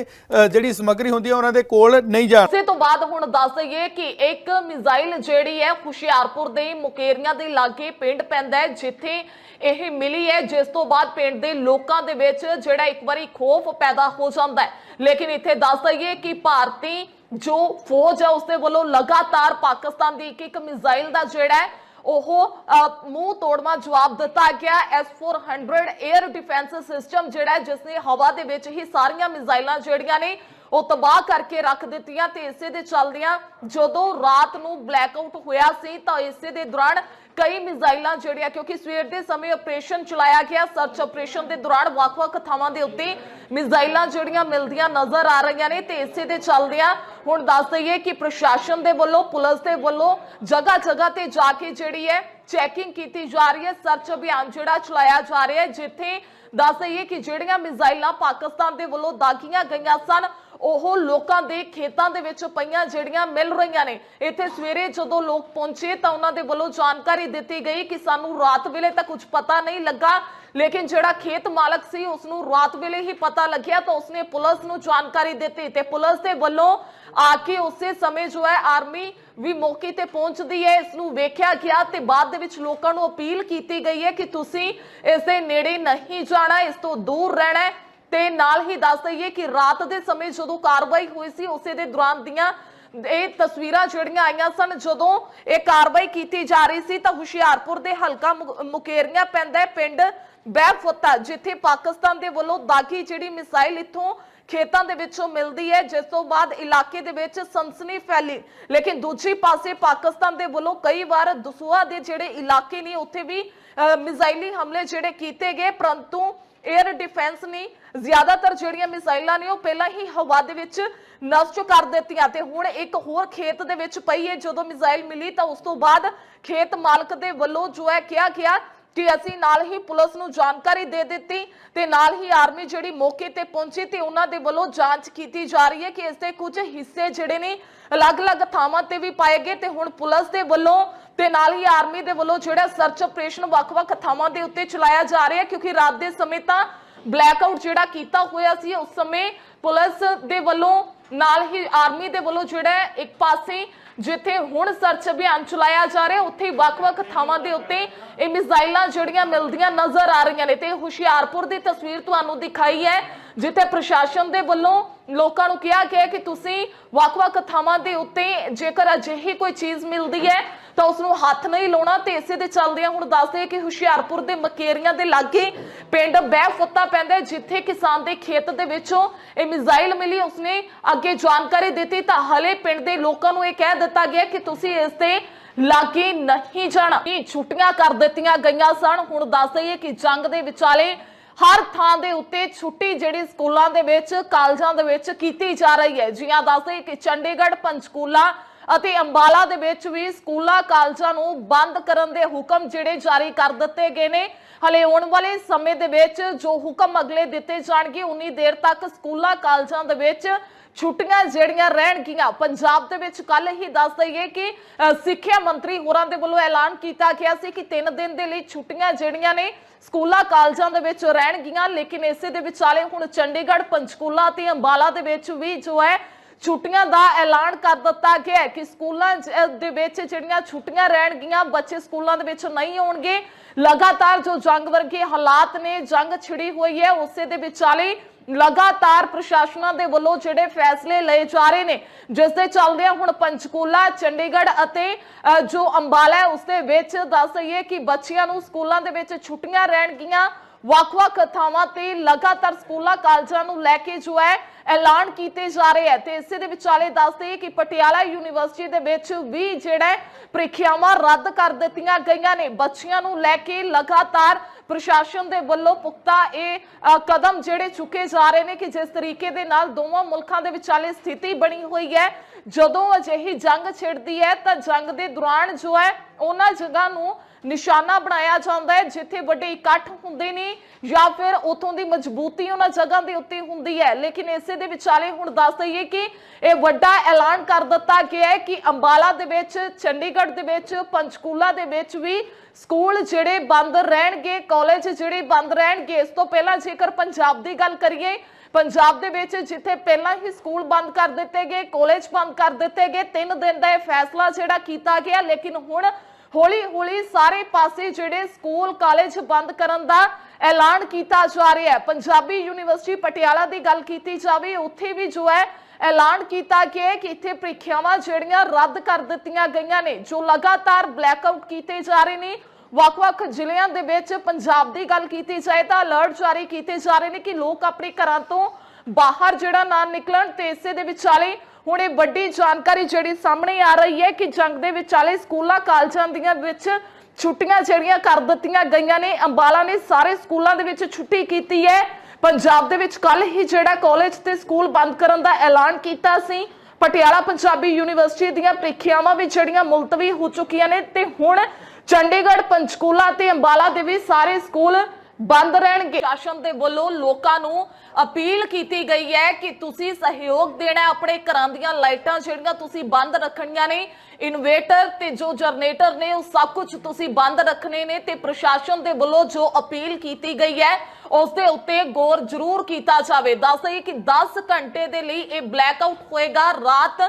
ਜਿਹੜੀ ਸਮੱਗਰੀ ਹੁੰਦੀ ਹੈ ਉਹਨਾਂ ਦੇ ਕੋਲ ਨਹੀਂ ਜਾਣ। ਇਸੇ ਤੋਂ ਬਾਅਦ ਹੁਣ ਦੱਸ ਦਈਏ ਕਿ ਇੱਕ ਮਿਜ਼ਾਈਲ ਜਿਹੜੀ ਹੈ ਹੁਸ਼ਿਆਰਪੁਰ ਦੇ ਮੁਕੇਰੀਆਂ ਦੇ ਲਾਗੇ ਪਿੰਡ ਪੈਂਦਾ ਹੈ, ਜਿੱਥੇ ਇਹ ਮਿਲੀ ਹੈ। ਜਿਸ ਤੋਂ ਬਾਅਦ ਪਿੰਡ ਦੇ ਲੋਕਾਂ ਦੇ ਵਿੱਚ ਜਿਹੜਾ ਇੱਕ ਵਾਰੀ ਖੋਫ ਪੈਦਾ ਹੋ ਜਾਂਦਾ ਹੈ। ਲੇਕਿਨ ਇੱਥੇ ਦੱਸ ਦਈਏ ਕਿ ਭਾਰਤੀ ਜੋ ਫੌਜ ਹੈ ਉਸਦੇ ਵੱਲੋਂ ਲਗਾਤਾਰ ਪਾਕਿਸਤਾਨ ਦੀ ਇੱਕ ਇੱਕ ਮਿਜ਼ਾਈਲ ਦਾ ਜਿਹੜਾ ਹੈ ਉਹ ਮੂੰਹ ਤੋੜਵਾ ਜਵਾਬ ਦਿੱਤਾ ਗਿਆ S400 에ਅਰ ਡਿਫੈਂਸ ਸਿਸਟਮ ਜਿਹੜਾ ਹੈ, ਜਿਸ ਨੇ ਹਵਾ ਦੇ ਵਿੱਚ ਹੀ ਸਾਰੀਆਂ ਮਿਜ਼ਾਈਲਾਂ ਜਿਹੜੀਆਂ ਨੇ ਉਹ ਤਬਾਹ ਕਰਕੇ ਰੱਖ ਦਿੱਤੀਆਂ ਤੇ ਇਸੇ ਦੇ ਚੱਲਦਿਆਂ ਜਦੋਂ ਰਾਤ ਨੂੰ ਬਲੈਕ ਆਊਟ ਹੋਇਆ ਸੀ ਤਾਂ ਇਸੇ ਦੇ ਦੌਰਾਨ ਕਈ ਮਿਜ਼ਾਈਲਾਂ ਜਿਹੜੀਆਂ ਕਿਉਂਕਿ ਸਵੇਰ ਦੇ ਸਮੇਂ ਆਪਰੇਸ਼ਨ ਚਲਾਇਆ ਗਿਆ ਸਰਚ ਆਪਰੇਸ਼ਨ ਦੇ ਦੌਰਾਨ ਵੱਖ-ਵੱਖ ਥਾਵਾਂ ਦੇ ਉੱਤੇ ਮਿਜ਼ਾਈਲਾਂ ਜਿਹੜੀਆਂ ਮਿਲਦੀਆਂ ਨਜ਼ਰ ਆ ਰਹੀਆਂ ਨੇ ਤੇ ਇਸੇ ਦੇ ਚੱਲਦਿਆਂ ਹੁਣ ਦੱਸ ਦਈਏ ਕਿ ਪ੍ਰਸ਼ਾਸਨ ਦੇ ਵੱਲੋਂ, ਪੁਲਿਸ ਦੇ ਵੱਲੋਂ ਜਗ੍ਹਾ ਜਗ੍ਹਾ ਤੇ ਜਾ ਕੇ ਜਿਹੜੀ ਹੈ ਚੈਕਿੰਗ ਕੀਤੀ ਜਾ ਰਹੀ ਹੈ ਸਰਚ ਅਭਿਆਨ ਜਿਹੜਾ ਚਲਾਇਆ ਜਾ ਰਿਹਾ ਹੈ, ਜਿੱਥੇ ਦੱਸ ਦਈਏ ਕਿ ਜਿਹੜੀਆਂ ਮਿਜ਼ਾਈਲਾਂ ਪਾਕਿਸਤਾਨ ਦੇ ਵੱਲੋਂ ਦਾਗੀਆਂ ਗਈਆਂ ਸਨ ਉਹ ਲੋਕਾਂ ਦੇ ਖੇਤਾਂ ਦੇ ਵਿੱਚ ਪਈਆਂ ਜਿਹੜੀਆਂ ਮਿਲ ਰਹੀਆਂ ਨੇ। ਇੱਥੇ ਸਵੇਰੇ ਜਦੋਂ ਲੋਕ ਪਹੁੰਚੇ ਤਾਂ ਉਹਨਾਂ ਦੇ ਵੱਲੋਂ ਜਾਣਕਾਰੀ ਦਿੱਤੀ ਗਈ ਕਿ ਸਾਨੂੰ ਰਾਤ ਵੇਲੇ ਤਾਂ ਕੁਝ ਪਤਾ ਨਹੀਂ ਲੱਗਾ, ਲੇਕਿਨ ਜਿਹੜਾ ਖੇਤ ਮਾਲਕ ਸੀ ਉਸ ਨੂੰ ਰਾਤ ਵੇਲੇ ਹੀ ਪਤਾ ਲੱਗਿਆ ਤਾਂ ਉਸਨੇ ਪੁਲਿਸ ਨੂੰ ਜਾਣਕਾਰੀ ਦਿੱਤੀ ਤੇ ਪੁਲਿਸ ਦੇ ਵੱਲੋਂ ਆ ਕੇ ਉਸੇ ਸਮੇਂ ਜੋ ਹੈ ਆਰਮੀ ਵੀ ਮੌਕੇ ਤੇ ਪਹੁੰਚਦੀ ਹੈ ਇਸ ਨੂੰ ਵੇਖਿਆ ਗਿਆ ਤੇ ਬਾਅਦ ਦੇ ਵਿੱਚ ਲੋਕਾਂ ਨੂੰ ਅਪੀਲ ਕੀਤੀ ਗਈ ਹੈ ਕਿ ਤੁਸੀਂ ਇਸ ਦੇ ਨੇੜੇ ਨਹੀਂ ਜਾਣਾ, ਇਸ ਤੋਂ ਦੂਰ ਰਹਿਣਾ ਹੈ। ਤੇ ਨਾਲ ਹੀ ਦੱਸ ਦਈਏ ਕਿ ਰਾਤ ਦੇ ਸਮੇਂ ਜਦੋਂ ਕਾਰਵਾਈ ਹੋਈ ਸੀ ਉਸੇ ਦੇ ਦੌਰਾਨ ਦੀਆਂ ਇਹ ਤਸਵੀਰਾਂ ਜਿਹੜੀਆਂ ਆਈਆਂ ਸਨ ਜਦੋਂ ਇਹ ਕਾਰਵਾਈ ਕੀਤੀ ਜਾ ਰਹੀ ਸੀ ਤਾਂ ਹੁਸ਼ਿਆਰਪੁਰ ਦੇ ਹਲਕਾ ਮੁਕੇਰੀਆਂ ਪੈਂਦਾ ਪਿੰਡ ਬਹਿਫੁੱਤਾ ਜਿੱਥੇ ਪਾਕਿਸਤਾਨ ਦੇ ਵੱਲੋਂ ਦਾਗੀ ਜਿਹੜੀ ਮਿਸਾਈਲ ਇੱਥੋਂ ਖੇਤਾਂ ਦੇ ਵਿੱਚੋਂ ਮਿਲਦੀ ਹੈ ਜਿਸ ਤੋਂ ਬਾਅਦ ਇਲਾਕੇ ਦੇ ਵਿੱਚ ਸਨਸਨੀ ਫੈਲੀ। ਲੇਕਿਨ ਦੂਜੀ ਪਾਸੇ ਪਾਕਿਸਤਾਨ ਦੇ ਵੱਲੋਂ ਕਈ ਵਾਰ ਦਸੂਹਾ ਦੇ ਜਿਹੜੇ ਇਲਾਕੇ ਨੇ ਉੱਥੇ ਵੀ ਅਹ, ਮਿਜ਼ਾਈਲੀ ਹਮਲੇ ਜਿਹੜੇ ਕੀਤੇ ਗਏ ਪਰੰਤੂ 에ਅਰ ਡਿਫੈਂਸ ਨੇ ਜ਼ਿਆਦਾਤਰ ਜਿਹੜੀਆਂ ਮਿਸਾਈਲਾਂ ਨੇ ਉਹ ਪਹਿਲਾਂ ਹੀ ਹਵਾ ਦੇ ਵਿੱਚ ਨਸ਼ਟ ਕਰ ਦਿੱਤੀਆਂ ਤੇ ਹੁਣ ਇੱਕ ਹੋਰ ਖੇਤ ਦੇ ਵਿੱਚ ਪਈ ਹੈ। ਜਦੋਂ ਮਿਸਾਈਲ ਮਿਲੀ ਤਾਂ ਉਸ ਤੋਂ ਬਾਅਦ ਖੇਤ ਮਾਲਕ ਦੇ ਵੱਲੋਂ ਜੋ ਹੈ ਕਿਹਾ ਗਿਆ ਕਿ ਅਸੀਂ ਨਾਲ ਹੀ ਪੁਲਿਸ ਨੂੰ ਜਾਣਕਾਰੀ ਦੇ ਦਿੱਤੀ ਤੇ ਨਾਲ ਹੀ ਆਰਮੀ ਜਿਹੜੀ ਮੌਕੇ ਤੇ ਪਹੁੰਚੀ ਤੇ ਉਹਨਾਂ ਦੇ ਵੱਲੋਂ ਜਾਂਚ ਕੀਤੀ ਜਾ ਰਹੀ ਹੈ ਕਿ ਇਸ ਦੇ ਕੁਝ ਹਿੱਸੇ ਜਿਹੜੇ ਨੇ ਅਲੱਗ-ਅਲੱਗ ਥਾਵਾਂ ਤੇ ਵੀ ਪਾਏ ਗਏ ਤੇ ਹੁਣ ਪੁਲਿਸ ਦੇ ਵੱਲੋਂ ਤੇ ਨਾਲ ਹੀ ਆਰਮੀ ਦੇ ਵੱਲੋਂ ਜਿਹੜਾ ਸਰਚ ਆਪਰੇਸ਼ਨ ਵੱਖ-ਵੱਖ ਥਾਵਾਂ ਦੇ ਉੱਤੇ ਚਲਾਇਆ ਜਾ ਰਿਹਾ ਕਿਉਂਕਿ ਰਾਤ ਦੇ ਸਮੇਂ ਤਾਂ ਬਲੈਕਆਊਟ ਜਿਹੜਾ ਕੀਤਾ ਹੋਇਆ ਸੀ, ਉਸ ਸਮੇਂ ਪੁਲਿਸ ਦੇ ਵੱਲੋਂ ਨਾਲ ਹੀ ਆਰਮੀ ਦੇ ਵੱਲੋਂ ਜਿਹੜਾ ਇੱਕ ਪਾਸੇ ਜਿੱਥੇ ਹੁਣ ਸਰਚ ਅਭਿਆਨ ਚਲਾਇਆ ਜਾ ਰਿਹਾ, ਉੱਥੇ ਵੱਖ-ਵੱਖ ਥਾਵਾਂ ਦੇ ਉੱਤੇ ਇਹ ਮਿਜ਼ਾਈਲਾਂ ਜਿਹੜੀਆਂ ਮਿਲਦੀਆਂ ਨਜ਼ਰ ਆ ਰਹੀਆਂ ਨੇ ਤੇ ਹੁਸ਼ਿਆਰਪੁਰ ਦੀ ਤਸਵੀਰ ਤੁਹਾਨੂੰ ਦਿਖਾਈ ਹੈ, ਜਿੱਥੇ ਪ੍ਰਸ਼ਾਸਨ ਦੇ ਵੱਲੋਂ ਲੋਕਾਂ ਨੂੰ ਕਿਹਾ ਗਿਆ ਕਿ ਤੁਸੀਂ ਵੱਖ-ਵੱਖ ਥਾਵਾਂ ਦੇ ਉੱਤੇ ਜੇਕਰ ਅਜਿਹੀ ਕੋਈ ਚੀਜ਼ ਮਿਲਦੀ ਹੈ ਤਾਂ ਉਸ ਨੂੰ ਹੱਥ ਨਹੀਂ ਲਾਉਣਾ ਤੇ ਇਸੇ ਦੇ ਚੱਲਦਿਆਂ ਹੁਣ ਦੱਸਦੇ ਕਿ ਹੁਸ਼ਿਆਰਪੁਰ ਦੇ ਮਕੇਰੀਆਂ ਦੇ ਲਾਗੇ ਪਿੰਡ ਬਹਿਫੁੱਤਾ ਪੈਂਦਾ ਜਿੱਥੇ ਕਿਸਾਨ ਦੇ ਖੇਤ ਦੇ ਵਿੱਚੋਂ ਇਹ ਮਿਜ਼ਾਈਲ ਮਿਲੀ, ਉਸਨੇ ਅੱਗੇ ਜਾਣਕਾਰੀ ਦਿੱਤੀ ਤਾਂ ਹਲੇ ਪਿੰਡ ਦੇ ਲੋਕਾਂ ਨੂੰ ਇਹ ਕਹਿ ਦਿੱਤਾ ਗਿਆ ਕਿ ਤੁਸੀਂ ਇਸ ਤੇ ਲਾਗੇ ਨਹੀਂ ਜਾਣਾ। ਇਹ ਛੁੱਟੀਆਂ ਕਰ ਦਿੱਤੀਆਂ ਗਈਆਂ ਸਨ। ਹੁਣ ਦੱਸ ਦਈਏ ਕਿ ਜੰਗ ਦੇ ਵਿਚਾਲੇ ਹਰ ਥਾਂ ਦੇ ਉੱਤੇ ਛੁੱਟੀ ਜਿਹੜੀ ਸਕੂਲਾਂ ਦੇ ਵਿੱਚ, ਕਾਲਜਾਂ ਦੇ ਵਿੱਚ ਕੀਤੀ ਜਾ ਰਹੀ ਹੈ। ਜੀਆਂ ਦੱਸਦੇ ਕਿ ਚੰਡੀਗੜ੍ਹ, ਪੰਚਕੂਲਾ ਅਤੇ ਅੰਬਾਲਾ ਦੇ ਵਿੱਚ ਵੀ ਸਕੂਲਾਂ, ਕਾਲਜਾਂ ਨੂੰ ਬੰਦ ਕਰਨ ਦੇ ਹੁਕਮ ਜਿਹੜੇ ਜਾਰੀ ਕਰ ਦਿੱਤੇ ਗਏ ਨੇ। ਹਲੇ ਆਉਣ ਵਾਲੇ ਸਮੇਂ ਦੇ ਵਿੱਚ ਜੋ ਹੁਕਮ ਅਗਲੇ ਦਿੱਤੇ ਜਾਣਗੇ, ਉਨੀ ਦੇਰ ਤੱਕ ਸਕੂਲਾਂ, ਕਾਲਜਾਂ ਦੇ ਵਿੱਚ ਛੁੱਟੀਆਂ ਜਿਹੜੀਆਂ ਰਹਿਣਗੀਆਂ। ਪੰਜਾਬ ਦੇ ਵਿੱਚ ਕੱਲ ਹੀ ਦੱਸ ਦਈਏ ਕਿ ਸਿੱਖਿਆ ਮੰਤਰੀ ਹੋਰਾਂ ਦੇ ਵੱਲੋਂ ਐਲਾਨ ਕੀਤਾ ਗਿਆ ਸੀ ਕਿ 3 ਦਿਨ ਦੇ ਲਈ ਛੁੱਟੀਆਂ ਜਿਹੜੀਆਂ ਨੇ, ਸਕੂਲਾਂ, ਕਾਲਜਾਂ ਦੇ ਵਿੱਚ ਰਹਿਣਗੀਆਂ। ਲੇਕਿਨ ਇਸੇ ਦੇ ਵਿਚਾਲੇ ਹੁਣ ਚੰਡੀਗੜ੍ਹ, ਪੰਚਕੂਲਾ ਤੇ ਅੰਬਾਲਾ ਦੇ ਵਿੱਚ ਵੀ ਜੋ ਹੈ ਛੁੱਟੀਆਂ ਦਾ ਐਲਾਨ ਕਰ ਦਿੱਤਾ ਗਿਆ ਹੈ ਕਿ ਸਕੂਲਾਂ ਦੇ ਵਿੱਚ ਜਿਹੜੀਆਂ ਛੁੱਟੀਆਂ ਰਹਿਣਗੀਆਂ ਬੱਚੇ ਸਕੂਲਾਂ ਦੇ ਵਿੱਚ ਨਹੀਂ ਆਉਣਗੇ। ਲਗਾਤਾਰ ਜੋ ਜੰਗ ਵਰਗੇ ਹਾਲਾਤ ਨੇ ਜੰਗ ਛਿੜੀ ਹੋਈ ਹੈ ਉਸੇ ਦੇ ਵਿਚਾਲੇ ਲਗਾਤਾਰ ਪ੍ਰਸ਼ਾਸਨਾਂ ਦੇ ਵੱਲੋਂ ਜਿਹੜੇ ਫੈਸਲੇ ਲਏ ਜਾ ਰਹੇ ਨੇ ਜਿਸ ਦੇ ਚੱਲਦਿਆਂ ਹੁਣ ਪੰਚਕੂਲਾ ਚੰਡੀਗੜ੍ਹ ਅਤੇ ਅ, ਜੋ ਅੰਬਾਲਾ ਹੈ ਉਸ ਦੇ ਵਿੱਚ ਦੱਸ ਰਹੀਏ ਕਿ ਬੱਚਿਆਂ ਨੂੰ ਸਕੂਲਾਂ ਦੇ ਵਿੱਚ ਛੁੱਟੀਆਂ ਰਹਿਣਗੀਆਂ। ਵੱਖ-ਵੱਖ ਥਾਵਾਂ ਤੇ ਲਗਾਤਾਰ ਸਕੂਲਾਂ ਕਾਲਜਾਂ ਨੂੰ ਲੈ ਕੇ ਜੋ ਹੈ ਐਲਾਨ ਕੀਤੇ ਜਾ ਰਹੇ ਹੈ ਤੇ ਇਸੇ ਦੇ ਵਿਚਾਲੇ ਦੱਸਦੇ ਕਿ ਪਟਿਆਲਾ ਯੂਨੀਵਰਸਿਟੀ ਦੇ ਵਿੱਚ ਵੀ ਜਿਹੜਾ ਪ੍ਰੀਖਿਆਵਾਂ ਰੱਦ ਕਰ ਦਿੱਤੀਆਂ ਗਈਆਂ ਨੇ। ਬੱਚਿਆਂ ਨੂੰ ਲੈ ਕੇ ਲਗਾਤਾਰ ਪ੍ਰਸ਼ਾਸਨ ਦੇ ਵੱਲੋਂ ਪੁਖਤਾ ਇਹ ਕਦਮ ਜਿਹੜੇ ਚੁੱਕੇ ਜਾ ਰਹੇ ਨੇ ਕਿ ਜਿਸ ਤਰੀਕੇ ਦੇ ਨਾਲ ਦੋਵਾਂ ਮੁਲਕਾਂ ਦੇ ਵਿਚਾਲੇ ਸਥਿਤੀ ਬਣੀ ਹੋਈ ਹੈ। ਜਦੋਂ ਅਜਿਹੀ ਜੰਗ ਛਿੜਦੀ ਹੈ ਤਾਂ ਜੰਗ ਦੇ ਦੌਰਾਨ ਜੋ ਹੈ ਉਹਨਾਂ ਜਗ੍ਹਾ ਨੂੰ ਨਿਸ਼ਾਨਾ ਬਣਾਇਆ ਜਾਂਦਾ ਹੈ, ਜਿੱਥੇ ਵੱਡੇ ਇਕੱਠ ਹੁੰਦੇ ਨੇ ਜਾਂ ਫਿਰ ਉਥੋਂ ਦੀ ਮਜ਼ਬੂਤੀ ਉਹਨਾਂ ਜਗ੍ਹਾ ਦੇ ਉੱਤੇ ਹੁੰਦੀ ਹੈ। ਲੇਕਿਨ ਇਸੇ ਦੇ ਵਿਚਾਲੇ ਹੁਣ ਦੱਸ ਦਈਏ ਕਿ ਇਹ ਵੱਡਾ ਐਲਾਨ ਕਰ ਦਿੱਤਾ ਗਿਆ ਹੈ ਕਿ ਅੰਬਾਲਾ ਦੇ ਵਿੱਚ, ਚੰਡੀਗੜ੍ਹ ਦੇ ਵਿੱਚ, ਪੰਚਕੂਲਾ ਦੇ ਵਿੱਚ ਵੀ ਸਕੂਲ ਜਿਹੜੇ ਬੰਦ ਰਹਿਣਗੇ, ਕਾਲਜ ਜਿਹੜੇ ਬੰਦ ਰਹਿਣਗੇ। ਇਸ ਤੋਂ ਪਹਿਲਾਂ ਜੇਕਰ ਪੰਜਾਬ ਦੀ ਗੱਲ ਕਰੀਏ, ਪੰਜਾਬ ਦੇ ਵਿੱਚ ਜਿੱਥੇ ਪਹਿਲਾਂ ਹੀ ਸਕੂਲ ਬੰਦ ਕਰ ਦਿੱਤੇ ਗਏ, ਕਾਲਜ ਬੰਦ ਕਰ ਦਿੱਤੇ ਗਏ 3 ਦਿਨ ਦਾ ਇਹ ਫੈਸਲਾ ਜਿਹੜਾ ਕੀਤਾ ਗਿਆ, ਲੇਕਿਨ ਹੁਣ ਹੌਲੀ ਹੌਲੀ ਸਾਰੇ ਪਾਸੇ ਜਿਹੜੇ ਸਕੂਲ, ਕਾਲਜ ਬੰਦ ਕਰਨ ਦਾ ਐਲਾਨ ਕੀਤਾ ਜਾ ਰਿਹਾ ਹੈ। ਪੰਜਾਬੀ ਯੂਨੀਵਰਸਿਟੀ ਪਟਿਆਲਾ ਦੀ ਗੱਲ ਕੀਤੀ ਜਾਵੇ, ਉੱਥੇ ਵੀ ਜੋ ਹੈ ਐਲਾਨ ਕੀਤਾ ਗਿਆ ਕਿ ਇੱਥੇ ਪ੍ਰੀਖਿਆਵਾਂ ਜਿਹੜੀਆਂ ਰੱਦ ਕਰ ਦਿੱਤੀਆਂ ਗਈਆਂ ਨੇ, ਜੋ ਲਗਾਤਾਰ ਬਲੈਕਆਊਟ ਕੀਤੇ ਜਾ ਰਹੇ ਨੇ। ਵੱਖ-ਵੱਖ ਜ਼ਿਲ੍ਹਿਆਂ ਦੇ ਵਿੱਚ ਪੰਜਾਬ ਦੀ ਗੱਲ ਕੀਤੀ ਜਾਏ ਤਾਂ ਅਲਰਟ ਜਾਰੀ ਕੀਤੇ ਜਾ ਰਹੇ ਨੇ ਕਿ ਲੋਕ ਆਪਣੇ ਘਰਾਂ ਤੋਂ ਬਾਹਰ ਜਿਹੜਾ ਨਾ ਨਿਕਲਣ ਤੇ ਇਸੇ ਦੇ ਵਿਚਾਲੇ ਹੁਣ ਇਹ ਵੱਡੀ ਜਾਣਕਾਰੀ ਜਿਹੜੀ ਸਾਹਮਣੇ ਆ ਰਹੀ ਹੈ ਕਿ ਜੰਗ ਦੇ ਵਿਚਾਲੇ ਸਕੂਲਾਂ, ਕਾਲਜਾਂ ਦੀਆਂ ਵਿੱਚ ਛੁੱਟੀਆਂ ਜਿਹੜੀਆਂ ਕਰ ਦਿੱਤੀਆਂ ਗਈਆਂ ਨੇ, ਅੰਬਾਲਾ ਨੇ ਸਾਰੇ ਸਕੂਲਾਂ ਦੇ ਵਿੱਚ ਛੁੱਟੀ ਕੀਤੀ ਹੈ। ਪੰਜਾਬ ਦੇ ਵਿੱਚ ਕੱਲ ਹੀ ਜਿਹੜਾ ਕਾਲਜ ਤੇ ਸਕੂਲ ਬੰਦ ਕਰਨ ਦਾ ਐਲਾਨ ਕੀਤਾ ਸੀ, ਪਟਿਆਲਾ ਪੰਜਾਬੀ ਯੂਨੀਵਰਸਿਟੀ ਦੀਆਂ ਪ੍ਰੀਖਿਆਵਾਂ ਵੀ ਜਿਹੜੀਆਂ ਮੁਲਤਵੀ ਹੋ ਚੁੱਕੀਆਂ ਨੇ ਤੇ ਹੁਣ ਚੰਡੀਗੜ੍ਹ ਪੰਚਕੂਲਾ ਤੇ ਅੰਬਾਲਾ ਦੇ ਵੀ ਸਾਰੇ ਸਕੂਲ ਬੰਦ ਰਹਿਣਗੇ। ਸ਼ਾਸਨ ਦੇ ਵੱਲੋਂ ਲੋਕਾਂ ਨੂੰ ਅਪੀਲ ਕੀਤੀ ਗਈ ਹੈ ਕਿ ਤੁਸੀਂ ਸਹਿਯੋਗ ਦੇਣਾ ਆਪਣੇ ਘਰਾਂ ਦੀਆਂ ਲਾਈਟਾਂ ਜਿਹੜੀਆਂ ਤੁਸੀਂ ਬੰਦ ਰੱਖਣੀਆਂ ਨੇ, ਇਨਵੇਟਰ ਤੇ ਜੋ ਜਨਰੇਟਰ ਨੇ ਉਹ ਸਭ ਕੁਝ ਤੁਸੀਂ ਬੰਦ ਰੱਖਣੇ ਨੇ ਤੇ ਪ੍ਰਸ਼ਾਸਨ ਦੇ ਵੱਲੋਂ ਜੋ ਅਪੀਲ ਕੀਤੀ ਗਈ ਹੈ, ਉਸ ਦੇ ਉੱਤੇ ਗੌਰ ਜ਼ਰੂਰ ਕੀਤਾ ਜਾਵੇ। ਦੱਸ ਦਈਏ ਕਿ 10 ਘੰਟੇ ਦੇ ਲਈ ਇਹ ਬਲੈਕ ਆਊਟ ਹੋਏਗਾ, ਰਾਤ